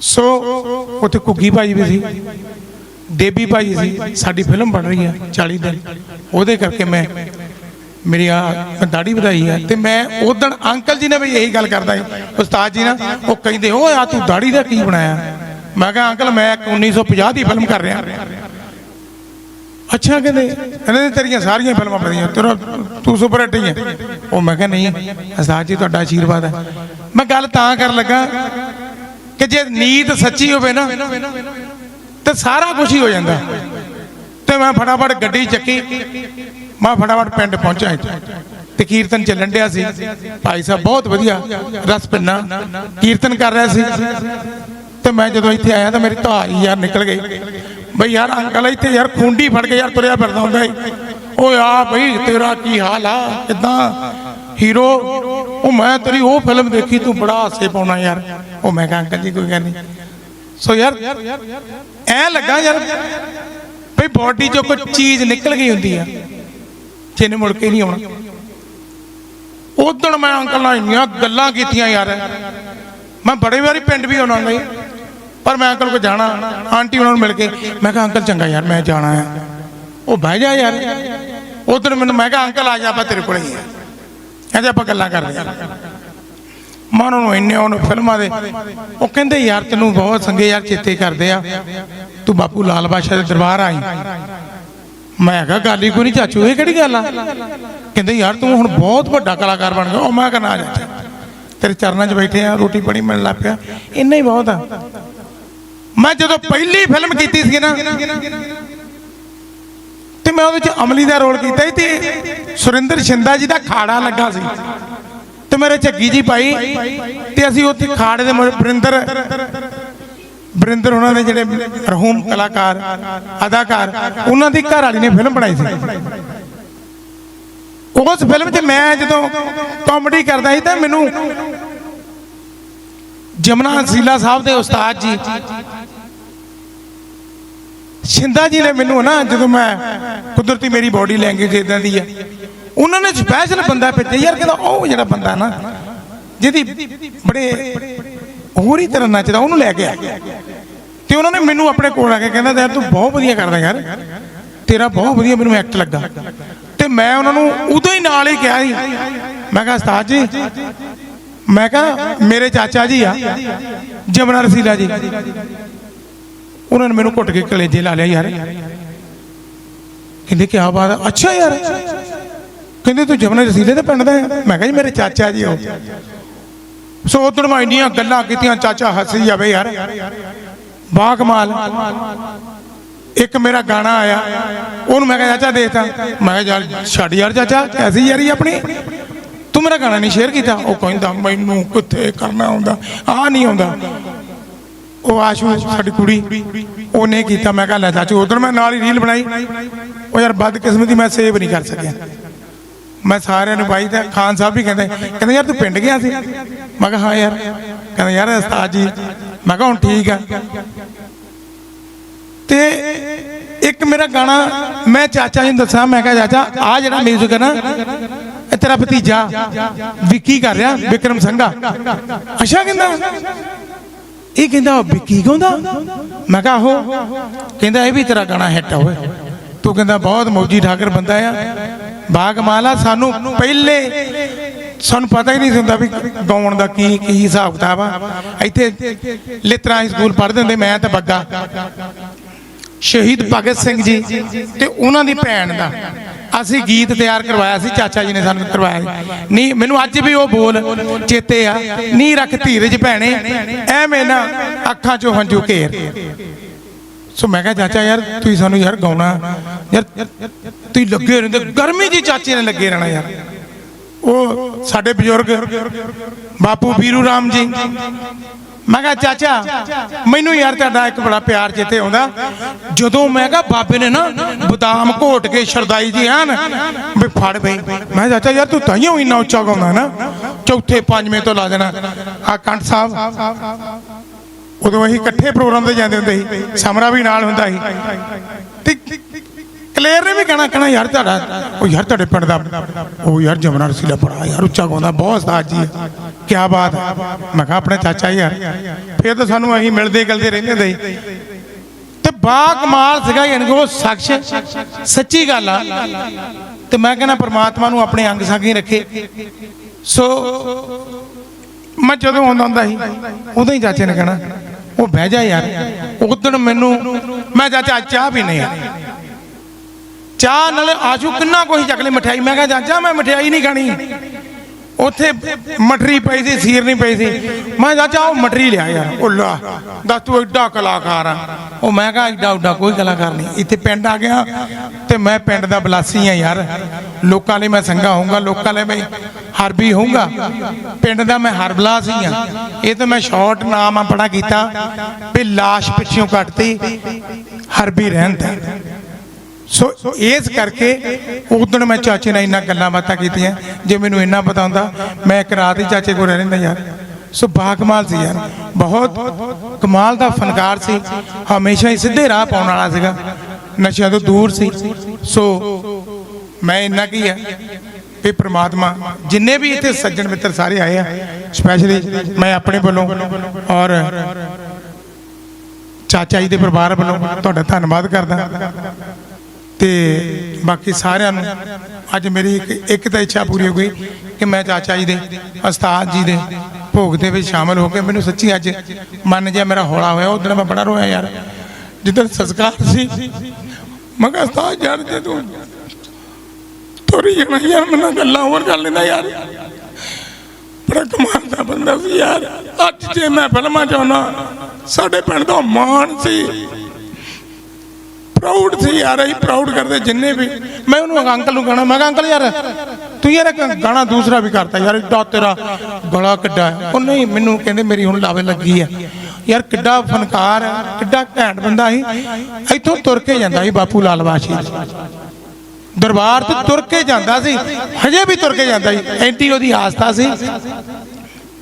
ਸੋ ਉੱਥੇ ਕੁੱਗੀ ਭਾਜੀ ਵੀ ਸੀ ਦੇਬੀ ਭਾਜੀ ਸੀ, ਸਾਡੀ ਫਿਲਮ ਬਣ ਰਹੀ ਹੈ 40 ਦਿਨ। ਉਹਦੇ ਕਰਕੇ ਮੈਂ ਮੇਰੀ ਆ ਦਾੜੀ ਵਧਾਈ ਹੈ ਤੇ ਮੈਂ ਉਦੋਂ ਅੰਕਲ ਜੀ ਨੇ ਵੀ ਇਹੀ ਗੱਲ ਕਰਦਾ ਉਸਤਾਦ ਜੀ ਨਾ ਉਹ ਕਹਿੰਦੇ, ਓਏ ਆ ਤੂੰ ਦਾੜੀ ਦਾ ਕੀ ਬਣਾਇਆ? ਮੈਂ ਕਿਹਾ, ਅੰਕਲ, ਮੈਂ 1950 ਦੀ ਫਿਲਮ ਕਰ ਰਿਹਾ। ਅੱਛਾ, ਕਹਿੰਦੇ ਕਹਿੰਦੇ, ਤੇਰੀਆਂ ਸਾਰੀਆਂ ਫਿਲਮਾਂ ਬਣੀਆਂ, ਤੇਰਾ ਤੂੰ ਸੁਪਰ ਹਿੱਟ ਹੀ ਹੈ ਉਹ ਮੈਂ ਕਿਹਾ, ਨਹੀਂ, ਉਸਤਾਦ ਜੀ, ਤੁਹਾਡਾ ਆਸ਼ੀਰਵਾਦ ਹੈ। ਮੈਂ ਗੱਲ ਤਾਂ ਕਰਨ ਲੱਗਾ ਕਿ ਜੇ ਨੀਤ ਸੱਚੀ ਹੋਵੇ ਨਾ, ਤੇ ਸਾਰਾ ਕੁਝ ਹੀ ਹੋ ਜਾਂਦਾ। ਤੇ ਮੈਂ ਫਟਾਫਟ ਗੱਡੀ ਚੱਕੀ। ਮੈਂ ਫਟਾਫਟ ਪਿੰਡ ਪਹੁੰਚਿਆ ਤੇ ਕੀਰਤਨ ਚੱਲਣ ਡਿਆ ਸੀ। ਭਾਈ ਸਾਹਿਬ ਬਹੁਤ ਵਧੀਆ, ਰਸ ਪਿੰਨਾ ਕੀਰਤਨ ਕਰ ਰਿਹਾ ਸੀ। ਤੇ ਮੈਂ ਜਦੋਂ ਇੱਥੇ ਆਇਆ ਤਾਂ ਮੇਰੀ ਧਾਰੀ ਯਾਰ ਨਿਕਲ ਗਈ। ਬਈ ਯਾਰ ਅੰਕਲ ਇੱਥੇ ਯਾਰ ਖੁੰਡੀ ਫੜ ਕੇ ਯਾਰ ਤੁਰਿਆ ਫਿਰਦਾ ਹੁੰਦਾ ਏ ਓਏ ਆ ਬਈ, ਤੇਰਾ ਕੀ ਹਾਲ ਆ? ਕਿਦਾਂ? ਹੀਰੋ, ਉਹ ਮੈਂ ਤੇਰੀ ਉਹ ਫਿਲਮ ਦੇਖੀ, ਤੂੰ ਬੜਾ ਹਾਸੇ ਪਾਉਣਾ ਯਾਰ। ਉਹ ਮੈਂ ਕਿਹਾ, ਅੰਕਲ ਜੀ, ਕੋਈ ਗੱਲ ਨਹੀਂ। ਸੋ ਯਾਰ, ਐ ਲੱਗਾ ਯਾਰ ਭਈ ਬਾਡੀ ਚੋਂ ਕੋਈ ਚੀਜ਼ ਨਿਕਲ ਗਈ ਹੁੰਦੀ ਆ ਜਿਹਨੇ ਮੁੜ ਕੇ ਨਹੀਂ ਆਉਣਾ। ਉਦੋਂ ਮੈਂ ਅੰਕਲ ਨਾਲ ਇੰਨੀਆਂ ਗੱਲਾਂ ਕੀਤੀਆਂ ਯਾਰ। ਮੈਂ ਬੜੇ ਵਾਰੀ ਪਿੰਡ ਵੀ ਆਉਣਾ ਗਈ ਪਰ ਮੈਂ ਅੰਕਲ ਕੋ ਜਾਣਾ, ਆਂਟੀ ਉਹਨਾਂ ਨੂੰ ਮਿਲ ਕੇ, ਮੈਂ ਕਿਹਾ, ਅੰਕਲ ਚੰਗਾ ਯਾਰ, ਮੈਂ ਜਾਣਾ ਆ। ਉਹ ਬਹਿ ਜਾ ਯਾਰ। ਉਦੋਂ ਮੈਨੂੰ ਮੈਂ ਕਿਹਾ, ਅੰਕਲ ਆ ਜਾ, ਆਪਾਂ ਤੇਰੇ ਕੋਲ ਹੀ ਆ। ਕਹਿੰਦੇ ਆਪਾਂ ਗੱਲਾਂ ਕਰਦੇ ਆ। ਮੈਂ ਉਹਨਾਂ ਨੂੰ ਇੰਨੇ ਉਹਨੂੰ ਫਿਲਮਾਂ ਦੇ, ਉਹ ਕਹਿੰਦੇ, ਯਾਰ ਤੈਨੂੰ ਬਹੁਤ ਸੰਗੇ ਯਾਰ ਚੇਤੇ ਕਰਦੇ ਆ। ਤੂੰ ਬਾਪੂ ਲਾਲ ਬਾਦਸ਼ਾਹ ਦੇ ਦਰਬਾਰ ਆਈ। ਮੈਂ ਕਿਹਾ, ਗੱਲ ਹੀ ਕੋਈ ਨਹੀਂ ਚਾਚੂ, ਇਹ ਕਿਹੜੀ ਗੱਲ ਆ? ਕਹਿੰਦੇ, ਯਾਰ ਤੂੰ ਹੁਣ ਬਹੁਤ ਵੱਡਾ ਕਲਾਕਾਰ ਬਣ ਗਿਆ। ਉਹ ਮੈਂ ਕਿਹਾ, ਨਾ ਚਾਚਾ ਤੇਰੇ ਚਰਨਾਂ 'ਚ ਬੈਠੇ ਆ, ਰੋਟੀ ਪਾਣੀ ਮਿਲਣ ਲੱਗ ਪਿਆ। ਇੰਨਾ ਹੀ ਬਹੁਤ ਆ। ਮੈਂ ਜਦੋਂ ਪਹਿਲੀ ਫਿਲਮ ਕੀਤੀ ਸੀ ਨਾ, ਤੇ ਮੈਂ ਉਹਦੇ 'ਚ ਅਮਲੀ ਦਾ ਰੋਲ ਕੀਤਾ ਸੀ ਤੇ ਸੁਰਿੰਦਰ ਸ਼ਿੰਦਾ ਜੀ ਦਾ ਖਾੜਾ ਲੱਗਾ ਸੀ। ਤੇ ਮੇਰੇ ਝੱਗੀ ਜੀ ਭਾਈ, ਤੇ ਅਸੀਂ ਉੱਥੇ ਖਾੜੇ ਦੇ ਬਰਿੰਦਰ ਬਰਿੰਦਰ ਉਹਨਾਂ ਦੇ ਜਿਹੜੇ ਰਹੂਮ ਕਲਾਕਾਰ, ਅਦਾਕਾਰ, ਉਹਨਾਂ ਦੀ ਘਰ ਵਾਲੀ ਨੇ ਫਿਲਮ ਬਣਾਈ ਸੀ। ਉਸ ਫਿਲਮ 'ਚ ਮੈਂ ਜਦੋਂ ਕਾਮੇਡੀ ਕਰਦਾ ਸੀ ਤਾਂ ਮੈਨੂੰ ਜਮਨਾ ਸੀਲਾ ਸਾਹਿਬ ਦੇ ਉਸਤਾਦ ਜੀ, ਸ਼ਿੰਦਾ ਜੀ ਨੇ ਮੈਨੂੰ ਨਾ ਜਦੋਂ ਮੈਂ ਕੁਦਰਤੀ ਮੇਰੀ ਬਾਡੀ ਲੈਂਗੁਏਜ ਇਦਾਂ ਦੀ ਆ ਉਹਨਾਂ ਨੇ ਸਪੈਸ਼ਲ ਬੰਦਾ ਭੇਜਿਆ। ਯਾਰ ਕਹਿੰਦਾ ਉਹ ਜਿਹੜਾ ਬੰਦਾ ਨਾ, ਜਿਹਦੀ ਬੜੇ ਹੋਰ ਹੀ ਤਰ੍ਹਾਂ ਨੱਚਦਾ, ਉਹਨੂੰ ਲੈ ਕੇ ਆ ਤੇ ਉਹਨਾਂ ਨੇ ਮੈਨੂੰ ਆਪਣੇ ਕੋਲ ਆ ਕੇ ਕਹਿੰਦਾ, ਯਾਰ ਤੂੰ ਬਹੁਤ ਵਧੀਆ ਕਰਦਾ ਯਾਰ। ਤੇਰਾ ਬਹੁਤ ਵਧੀਆ ਮੈਨੂੰ ਐਕਟ ਲੱਗਾ। ਤੇ ਮੈਂ ਉਹਨਾਂ ਨੂੰ ਉਦੋਂ ਹੀ ਨਾਲ ਹੀ ਕਿਹਾ ਸੀ। ਮੈਂ ਕਿਹਾ, ਉਸਤਾਦ ਜੀ, ਮੈਂ ਕਿਹਾ, ਮੇਰੇ ਚਾਚਾ ਜੀ ਆ, ਜਮਨਾ ਰਸੀਲਾ ਜੀ। ਉਹਨਾਂ ਨੇ ਮੈਨੂੰ ਘੁੱਟ ਕੇ ਕਲੇਜੇ ਲਾ ਲਿਆ ਯਾਰ। ਕਹਿੰਦੇ ਕੀ ਬਾਤ ਅੱਛਾ ਯਾਰ। ਕਹਿੰਦੇ ਤੂੰ ਜਮਨਾ ਰਸੀਲੇ ਦੇ ਪਿੰਡ ਦਾ ਮੈਂ ਕਿਹਾ ਜੀ ਮੇਰੇ ਚਾਚਾ ਜੀ ਹੋ ਸੋ ਉਦੋਂ ਮੈਂ ਇੰਨੀਆਂ ਗੱਲਾਂ ਕੀਤੀਆਂ, ਚਾਚਾ ਹੱਸੀ ਜਾਵੇ ਯਾਰ। ਬਾ ਇੱਕ ਮੇਰਾ ਗਾਣਾ ਆਇਆ, ਉਹਨੂੰ ਮੈਂ ਕਿਹਾ, ਚਾਚਾ ਦੇਖਤਾ ਮੈਂ ਕਿਹਾ, ਯਾਰ, ਛੱਡ ਯਾਰ ਚਾਚਾ, ਐਸੀ ਯਾਰੀ ਆਪਣੀ। ਤੂੰ ਮੇਰਾ ਗਾਣਾ ਨਹੀਂ ਸ਼ੇਅਰ ਕੀਤਾ। ਉਹ ਕਹਿੰਦਾ, ਮੈਨੂੰ ਕਿੱਥੇ ਕਰਨਾ ਆਉਂਦਾ? ਆ ਨਹੀਂ ਆਉਂਦਾ। ਉਹ ਆਸ਼ੂ, ਸਾਡੀ ਕੁੜੀ, ਉਹਨੇ ਕੀਤਾ। ਮੈਂ ਕਿਹਾ, ਲੈ ਚਾਚੂ ਉਧਰ ਮੈਂ ਨਾਲ ਹੀ ਰੀਲ ਬਣਾਈ। ਉਹ ਯਾਰ, ਬਦਕਿਸਮਤੀ ਮੈਂ ਸੇਵ ਨਹੀਂ ਕਰ ਸਕਿਆ। ਮੈਂ ਸਾਰਿਆਂ ਨੂੰ ਬਾਈ ਤੇ ਖਾਨ ਸਾਹਿਬ ਵੀ ਕਹਿੰਦੇ ਕਹਿੰਦੇ ਯਾਰ ਤੂੰ ਪਿੰਡ ਗਿਆ ਸੀ? ਮੈਂ ਕਿਹਾ, ਹਾਂ ਯਾਰ। ਕਹਿੰਦਾ ਯਾਰ ਉਸਤਾਦ ਜੀ, ਮੈਂ ਕਿਹਾ ਹੁਣ ਠੀਕ ਆ। ਤੇ ਇੱਕ ਮੇਰਾ ਗਾਣਾ ਮੈਂ ਚਾਚਾ ਜੀ ਨੂੰ ਦੱਸਾਂ ਮੈਂ ਕਿਹਾ ਚਾਚਾ ਆ ਜਿਹੜਾ ਮਿਊਜ਼ਿਕ ਹੈ ਨਾ, ਇਹ ਤੇਰਾ ਭਤੀਜਾ ਵਿੱਕੀ ਕਰ ਰਿਹਾ, ਵਿਕਰਮ ਸੰਘਾ। ਅੱਛਾ ਕਹਿੰਦਾ, ਇਹ ਕਹਿੰਦਾ ਵਿੱਕੀ ਗਾਉਂਦਾ? ਮੈਂ ਕਿਹਾ ਉਹ ਕਹਿੰਦਾ ਇਹ ਵੀ ਤੇਰਾ ਗਾਣਾ ਹਿੱਟ ਹੋਵੇ ਤੂੰ ਕਹਿੰਦਾ ਬਹੁਤ ਮੌਜੀ ਠਾਕਰ ਬੰਦਾ ਆ। ਬਾਗਮਾਲਾ ਸਾਨੂੰ ਪਹਿਲੇ ਸਾਨੂੰ ਪਤਾ ਹੀ ਨਹੀਂ ਸੀ ਹੁੰਦਾ ਵੀ ਗਾਉਣ ਦਾ ਕੀ ਕੀ ਹਿਸਾਬ ਕਿਤਾਬ ਆ। ਇੱਥੇ ਲਿਤਰਾ ਸਕੂਲ ਪੜ੍ਹਦੇ ਹੁੰਦੇ, ਮੈਂ ਤਾਂ ਬੱਗਾ। ਸ਼ਹੀਦ ਭਗਤ ਸਿੰਘ ਜੀ ਤੇ ਉਹਨਾਂ ਦੀ ਭੈਣ ਦਾ। ਅਸੀਂ ਗੀਤ ਤਿਆਰ ਕਰਵਾਇਆ ਸੀ, ਚਾਚਾ ਜੀ ਨੇ ਸਾਨੂੰ ਕਰਵਾਇਆ ਸੀ। ਨਹੀਂ ਮੈਨੂੰ ਅੱਜ ਵੀ ਉਹ ਬੋਲ ਚੇਤੇ ਆ, ਨੀ ਰੱਖ ਧੀਰਜ ਭੈਣੇ, ਐਵੇਂ ਨਾ ਅੱਖਾਂ ਚੋਂ ਹੰਝੂ ਘੇਰ। ਸੋ ਮੈਂ ਕਿਹਾ, ਚਾਚਾ ਯਾਰ, ਤੁਸੀਂ ਸਾਨੂੰ ਯਾਰ ਗਾਉਣਾ। ਯਾਰ, ਤੁਸੀਂ ਲੱਗੇ ਰਹਿੰਦੇ ਗਰਮੀ ਜੀ ਚਾਚੇ ਨੇ ਲੱਗੇ ਰਹਿਣਾ ਯਾਰ। ਉਹ ਸਾਡੇ ਬਜ਼ੁਰਗ, ਬਾਪੂ ਵੀਰੂ ਰਾਮ ਜੀ। ਮੈਂ ਕਿਹਾ, ਚਾਚਾ, ਮੈਨੂੰ ਯਾਰ ਤੁਹਾਡਾ ਇੱਕ ਬੜਾ ਪਿਆਰ ਚੇਤੇ ਆਉਂਦਾ। ਜਦੋਂ ਮੈਂ ਕਿਹਾ, ਬਾਬੇ ਨੇ ਨਾ ਬਦਾਮ ਘੋਟ ਕੇ ਸ਼ਰਦਾਈ ਦੀ ਹਨ ਵੀ ਫੜ ਬਈ। ਮੈਂ ਕਿਹਾ, ਚਾਚਾ ਯਾਰ, ਤੂੰ ਤਾਈਓ ਇੰਨਾ ਉੱਚਾ ਗਾਉਂਦਾ ਨਾ। ਚੌਥੇ, ਪੰਜਵੇਂ ਤੋਂ ਲਾ ਦੇਣਾ। ਆ ਕੰਠ ਸਾਹਿਬ। ਉਦੋਂ ਅਸੀਂ ਇਕੱਠੇ ਪ੍ਰੋਗਰਾਮ ਤੇ ਜਾਂਦੇ ਹੁੰਦੇ ਸੀ, ਸਮਰਾ ਵੀ ਨਾਲ ਹੁੰਦਾ ਸੀ। ਤੇ ਕਲੀਅਰ ਨੇ ਵੀ ਕਹਿਣਾ ਕਹਿਣਾ, ਯਾਰ ਤੁਹਾਡਾ, ਉਹ ਯਾਰ ਤੁਹਾਡੇ ਪਿੰਡ ਦਾ, ਉਹ ਯਾਰ ਜਮਨਾ ਰਸੀਲਾ ਬੜਾ ਯਾਰ, ਉੱਚਾ ਗਾਉਂਦਾ, ਬਹੁਤ ਸਾਜ ਜੀ ਕੀ ਬਾਤ ਮੈਂ ਕਿਹਾ, ਆਪਣੇ ਚਾਚਾ ਯਾਰ ਫਿਰ ਤਾਂ ਸਾਨੂੰ ਅਸੀਂ ਮਿਲਦੇ ਗਲਦੇ ਰਹਿੰਦੇ ਹੁੰਦੇ ਸੀ। ਤੇ ਬਾ ਕਮਾਲ ਸੀਗਾ, ਯਾਨੀ ਕਿ ਉਹ ਸਖਸ਼, ਸੱਚੀ ਗੱਲ ਆ। ਤੇ ਮੈਂ ਕਹਿੰਦਾ, ਪ੍ਰਮਾਤਮਾ ਨੂੰ ਆਪਣੇ ਅੰਗ ਸੰਗ ਹੀ ਰੱਖੇ। ਸੋ ਮੈਂ ਜਦੋਂ ਆਉਂਦਾ ਹੁੰਦਾ ਸੀ, ਉਦੋਂ ਹੀ ਚਾਚੇ ਨੇ ਕਹਿਣਾ, ਉਹ ਬਹਿ ਜਾ ਯਾਰ ਉਦੋਂ ਮੈਨੂੰ, ਮੈਂ ਚਾਚਾ ਚਾਹ ਵੀ ਨਹੀਂ ਚਾਹ ਨਾਲ ਆਸ਼ੂ ਕਿੰਨਾ ਕੋਈ ਚੱਕ ਲਈ ਮਠਿਆਈ ਮੈਂ ਕਿਹਾ, ਚਾਚਾ, ਮੈਂ ਮਠਿਆਈ ਨਹੀਂ ਖਾਣੀ। ਉੱਥੇ ਮਟਰੀ ਪਈ ਸੀ, ਸੀਰ ਨਹੀਂ ਪਈ ਸੀ। ਮੈਂ ਚਾਚਾ ਉਹ ਮਟਰੀ ਲਿਆ ਯਾਰ। ਉਹ ਦੱਸ ਤੂੰ ਐਡਾ ਕਲਾਕਾਰ ਆ। ਉਹ ਮੈਂ ਕਿਹਾ ਐਡਾ ਉੱਡਾ ਕੋਈ ਕਲਾਕਾਰ ਨਹੀਂ। ਇੱਥੇ ਪਿੰਡ ਆ ਗਿਆ ਤੇ ਮੈਂ ਪਿੰਡ ਦਾ ਬਲਾਸੀ ਆ ਯਾਰ। ਲੋਕਾਂ ਲਈ ਮੈਂ ਸੰਗਾ ਹੋਊਂਗਾ, ਲੋਕਾਂ ਲਈ ਮੈਂ ਹਰਬੀ ਹੋਊਂਗਾ। ਪਿੰਡ ਦਾ ਮੈਂ ਹਰਬਲਾਸ ਹੀ ਆ। ਇਹ ਤਾਂ ਮੈਂ ਸ਼ਾਰਟ ਨਾਮ ਆਪਣਾ ਕੀਤਾ। ਵੀ ਲਾਸ਼ ਪਿੱਛੋਂ ਕੱਟਤੀ। ਹਰਬੀ ਰਹਿੰਦਾ। ਸੋ ਇਸ ਕਰਕੇ ਉਦੋਂ ਮੈਂ ਚਾਚੇ ਨਾਲ ਇੰਨਾ ਗੱਲਾਂ ਬਾਤਾਂ ਕੀਤੀਆਂ, ਜੇ ਮੈਨੂੰ ਇੰਨਾ ਪਤਾ ਹੁੰਦਾ, ਮੈਂ ਇੱਕ ਰਾਤ ਹੀ ਚਾਚੇ ਕੋਲ ਰਹਿ ਲੈਂਦਾ ਯਾਰ। ਸੋ ਬਾ ਕਮਾਲ ਸੀ ਯਾਰ। ਬਹੁਤ ਕਮਾਲ ਦਾ ਫਨਕਾਰ ਸੀ। ਹਮੇਸ਼ਾ ਹੀ ਸਿੱਧੇ ਰਾਹ ਪਾਉਣ ਵਾਲਾ ਸੀਗਾ। ਨਸ਼ਿਆਂ ਤੋਂ ਦੂਰ ਸੀ। ਸੋ ਮੈਂ ਇੰਨਾ ਕੀ ਹੈ ਵੀ ਪ੍ਰਮਾਤਮਾ, ਜਿੰਨੇ ਵੀ ਇੱਥੇ ਸੱਜਣ ਮਿੱਤਰ ਸਾਰੇ ਆਏ ਆ ਸਪੈਸ਼ਲੀ ਮੈਂ ਆਪਣੇ ਵੱਲੋਂ ਔਰ ਚਾਚਾ ਜੀ ਦੇ ਪਰਿਵਾਰ ਵੱਲੋਂ ਤੁਹਾਡਾ ਧੰਨਵਾਦ ਕਰਦਾ। ਤੇ ਬਾਕੀ ਸਾਰਿਆਂ ਨੂੰ ਅੱਜ ਮੇਰੀ ਇੱਕ ਇੱਕ ਤਾਂ ਇੱਛਾ ਪੂਰੀ ਹੋ ਗਈ ਕਿ ਮੈਂ ਚਾਚਾ ਜੀ ਦੇ, ਉਸਤਾਦ ਜੀ ਦੇ ਭੋਗ ਦੇ ਵਿੱਚ ਸ਼ਾਮਲ ਹੋ ਕੇ ਮੈਨੂੰ ਸੱਚੀ ਅੱਜ ਮਨ ਜਿਹਾ ਮੇਰਾ ਹੌਲਾ ਹੋਇਆ। ਉਹ ਦਿਨ ਮੈਂ ਬੜਾ ਰੋਇਆ ਯਾਰ। ਜਿੱਦਣ ਸੰਸਕਾਰ ਸੀ, ਮੈਂ ਕਿਹਾ, ਉਸਤਾਦ ਯਾਰ, ਜੇ ਤੂੰ ਤੋਰੀ ਜਾਣਾ ਯਾਰ ਮੈਨੂੰ ਗੱਲਾਂ ਹੋਰ ਕਰ ਲੈਂਦਾ ਯਾਰ। ਬੜਾ ਕਮਾਲ ਦਾ ਬੰਦਾ ਸੀ ਯਾਰ। ਅੱਜ ਜੇ ਮੈਂ ਫਿਲਮਾਂ ਚਾਹੁੰਦਾ ਸਾਡੇ ਪਿੰਡ ਦਾ ਮਾਣ ਸੀ। ਪ੍ਰਾਊਡ ਸੀ ਯਾਰ ਅਸੀਂ ਪ੍ਰਾਊਡ ਕਰਦੇ ਜਿੰਨੇ ਵੀ। ਮੈਂ ਉਹਨੂੰ ਅੰਕਲ ਨੂੰ ਗਾਣਾ ਮੈਂ ਕਿਹਾ ਅੰਕਲ ਯਾਰ ਤੂੰ ਯਾਰ ਇੱਕ ਗਾਣਾ ਦੂਸਰਾ ਵੀ ਕਰਤਾ ਯਾਰ ਏਡਾ ਤੇਰਾ ਗਲਾ ਕਿੱਡਾ ਉਹ ਨਹੀਂ ਮੈਨੂੰ ਕਹਿੰਦੇ ਮੇਰੀ ਹੁਣ ਲਾਵੇ ਲੱਗੀ ਆ ਯਾਰ ਕਿੱਡਾ ਫਨਕਾਰ ਹੈ, ਕਿੱਡਾ ਘੈਂਟ ਬੰਦਾ ਸੀ। ਇੱਥੋਂ ਤੁਰ ਕੇ ਜਾਂਦਾ ਸੀ ਬਾਪੂ ਲਾਲ ਬਾਸ਼ੀ ਦਰਬਾਰ ਤੇ ਤੁਰ ਕੇ ਜਾਂਦਾ ਸੀ ਹਜੇ ਵੀ ਤੁਰ ਕੇ ਜਾਂਦਾ ਸੀ। ਐਂਟੀ ਉਹਦੀ ਆਸਥਾ ਸੀ।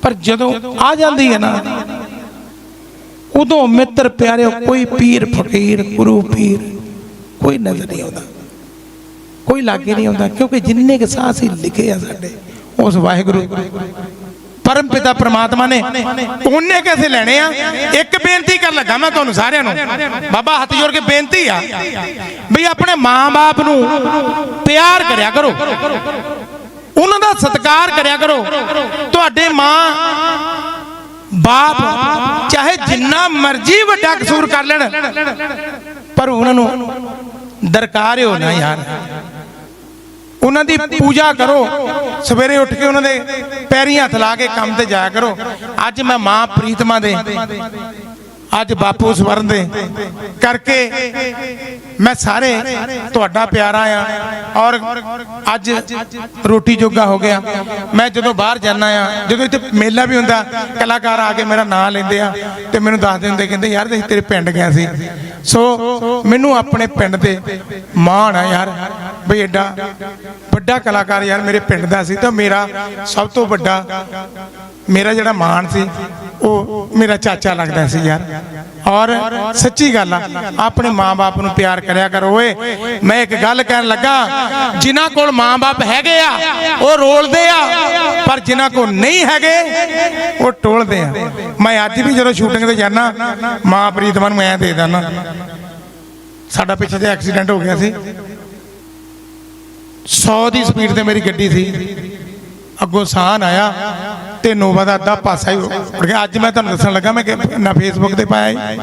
ਪਰ ਜਦੋਂ ਆ ਜਾਂਦੀ ਹੈ ਨਾ ਉਦੋਂ ਮਿੱਤਰ ਪਿਆਰਿਓ ਕੋਈ ਪੀਰ ਫਕੀਰ ਗੁਰੂ ਪੀਰ। ਕੋਈ ਨਜ਼ਰ ਨਹੀਂ ਆਉਂਦਾ। ਕੋਈ ਲਾਗੇ ਨਹੀਂ ਆਉਂਦਾ, ਕਿਉਂਕਿ ਜਿੰਨੇ ਕੇ ਸਾਹ ਸੀ ਲਿਖੇ ਆ ਸਾਡੇ, ਉਸ ਵਾਹਿਗੁਰੂ, ਪਰਮ ਪਿਤਾ ਪ੍ਰਮਾਤਮਾ ਨੇ ਉਹਨੇ ਕਿਵੇਂ ਲੈਣੇ ਆ। ਇੱਕ ਬੇਨਤੀ ਕਰ ਲੱਗਾ ਮੈਂ ਤੁਹਾਨੂੰ ਸਾਰਿਆਂ ਨੂੰ। ਬਾਬਾ ਹੱਥ ਜੋੜ ਕੇ ਬੇਨਤੀ ਆ ਵੀ ਆਪਣੇ ਮਾਂ-ਬਾਪ ਨੂੰ ਪਿਆਰ ਕਰਿਆ ਕਰੋ। ਉਹਨਾਂ ਦਾ ਸਤਿਕਾਰ ਕਰਿਆ ਕਰੋ। ਤੁਹਾਡੇ ਮਾਂ, ਬਾਪ, ਚਾਹੇ ਜਿੰਨਾ ਮਰਜ਼ੀ ਵੱਡਾ ਕਸੂਰ ਕਰ ਲੈਣ। ਪਰ ਉਹਨਾਂ ਨੂੰ ਦਰਕਾਰਿਓ ਨਾ ਯਾਰ। ਉਹਨਾਂ ਦੀ ਪੂਜਾ ਕਰੋ। ਸਵੇਰੇ ਉੱਠ ਕੇ ਉਹਨਾਂ ਦੇ ਪੈਰੀਂ ਹੱਥ ਲਾ ਕੇ ਕੰਮ ਤੇ ਜਾਇਆ ਕਰੋ। ਅੱਜ ਮੈਂ ਮਾਂ ਪ੍ਰੀਤਮਾ ਦੇ ਅੱਜ ਬਾਪੂ ਸਵਰਨ ਦੇ ਕਰਕੇ ਮੈਂ ਸਾਰੇ ਤੁਹਾਡਾ ਪਿਆਰਾ ਆ ਔਰ ਅੱਜ ਰੋਟੀ ਜੋਗਾ ਹੋ ਗਿਆ। ਮੈਂ ਜਦੋਂ ਬਾਹਰ ਜਾਂਦਾ ਆ, ਜਦੋਂ ਇੱਥੇ ਮੇਲਾ ਵੀ ਹੁੰਦਾ, ਕਲਾਕਾਰ ਆ ਕੇ ਮੇਰਾ ਨਾਂ ਲੈਂਦੇ ਆ ਤੇ ਮੈਨੂੰ ਦੱਸਦੇ ਹੁੰਦੇ ਕਹਿੰਦੇ, ਯਾਰ, ਅਸੀਂ ਤੇਰੇ ਪਿੰਡ ਗਏ ਸੀ। ਸੋ ਮੈਨੂੰ ਆਪਣੇ ਪਿੰਡ ਤੇ ਮਾਣ ਆ ਯਾਰ। ਬਈ ਐਡਾ ਵੱਡਾ ਕਲਾਕਾਰ ਯਾਰ ਮੇਰੇ ਪਿੰਡ ਦਾ ਸੀ ਤਾਂ ਮੇਰਾ ਸਭ ਤੋਂ ਵੱਡਾ ਮੇਰਾ ਜਿਹੜਾ ਮਾਣ ਸੀ, ਉਹ ਮੇਰਾ ਚਾਚਾ ਲੱਗਦਾ ਸੀ ਯਾਰ। ਔਰ ਸੱਚੀ ਗੱਲ ਆ, ਆਪਣੇ ਮਾਂ-ਬਾਪ ਨੂੰ ਪਿਆਰ ਕਰਿਆ ਕਰੋ ਓਏ। ਮੈਂ ਇੱਕ ਗੱਲ ਕਹਿਣ ਲੱਗਾ, ਜਿਨ੍ਹਾਂ ਕੋਲ ਮਾਂ-ਬਾਪ ਹੈਗੇ ਆ, ਉਹ ਰੋਲਦੇ ਆ, ਪਰ ਜਿਨ੍ਹਾਂ ਕੋਲ ਨਹੀਂ ਹੈਗੇ, ਉਹ ਟੋਲਦੇ ਆ। ਮੈਂ ਅੱਜ ਵੀ ਜਦੋਂ ਸ਼ੂਟਿੰਗ ਤੇ ਜਾਣਾ ਮਾਂ ਪ੍ਰੀਤਮਾ ਨੂੰ ਐ ਦੇ ਦਿੰਦਾ, ਸਾਡਾ ਪਿੱਛੇ ਤੇ ਐਕਸੀਡੈਂਟ ਹੋ ਗਿਆ ਸੀ। 100 ਦੀ ਸਪੀਡ ਤੇ ਮੇਰੀ ਗੱਡੀ ਸੀ। ਅੱਗੋਂ ਸਾਹਨ ਆਇਆ। ਤੇ ਨੋਵਾ ਦਾ ਅੱਧਾ ਪਾਸਾ ਹੀ ਉੜ ਗਿਆ। ਅੱਜ ਮੈਂ ਤੁਹਾਨੂੰ ਦੱਸਣ ਲੱਗਾ, ਮੈਂ ਨਾ ਫੇਸਬੁੱਕ ਤੇ ਪਾਇਆ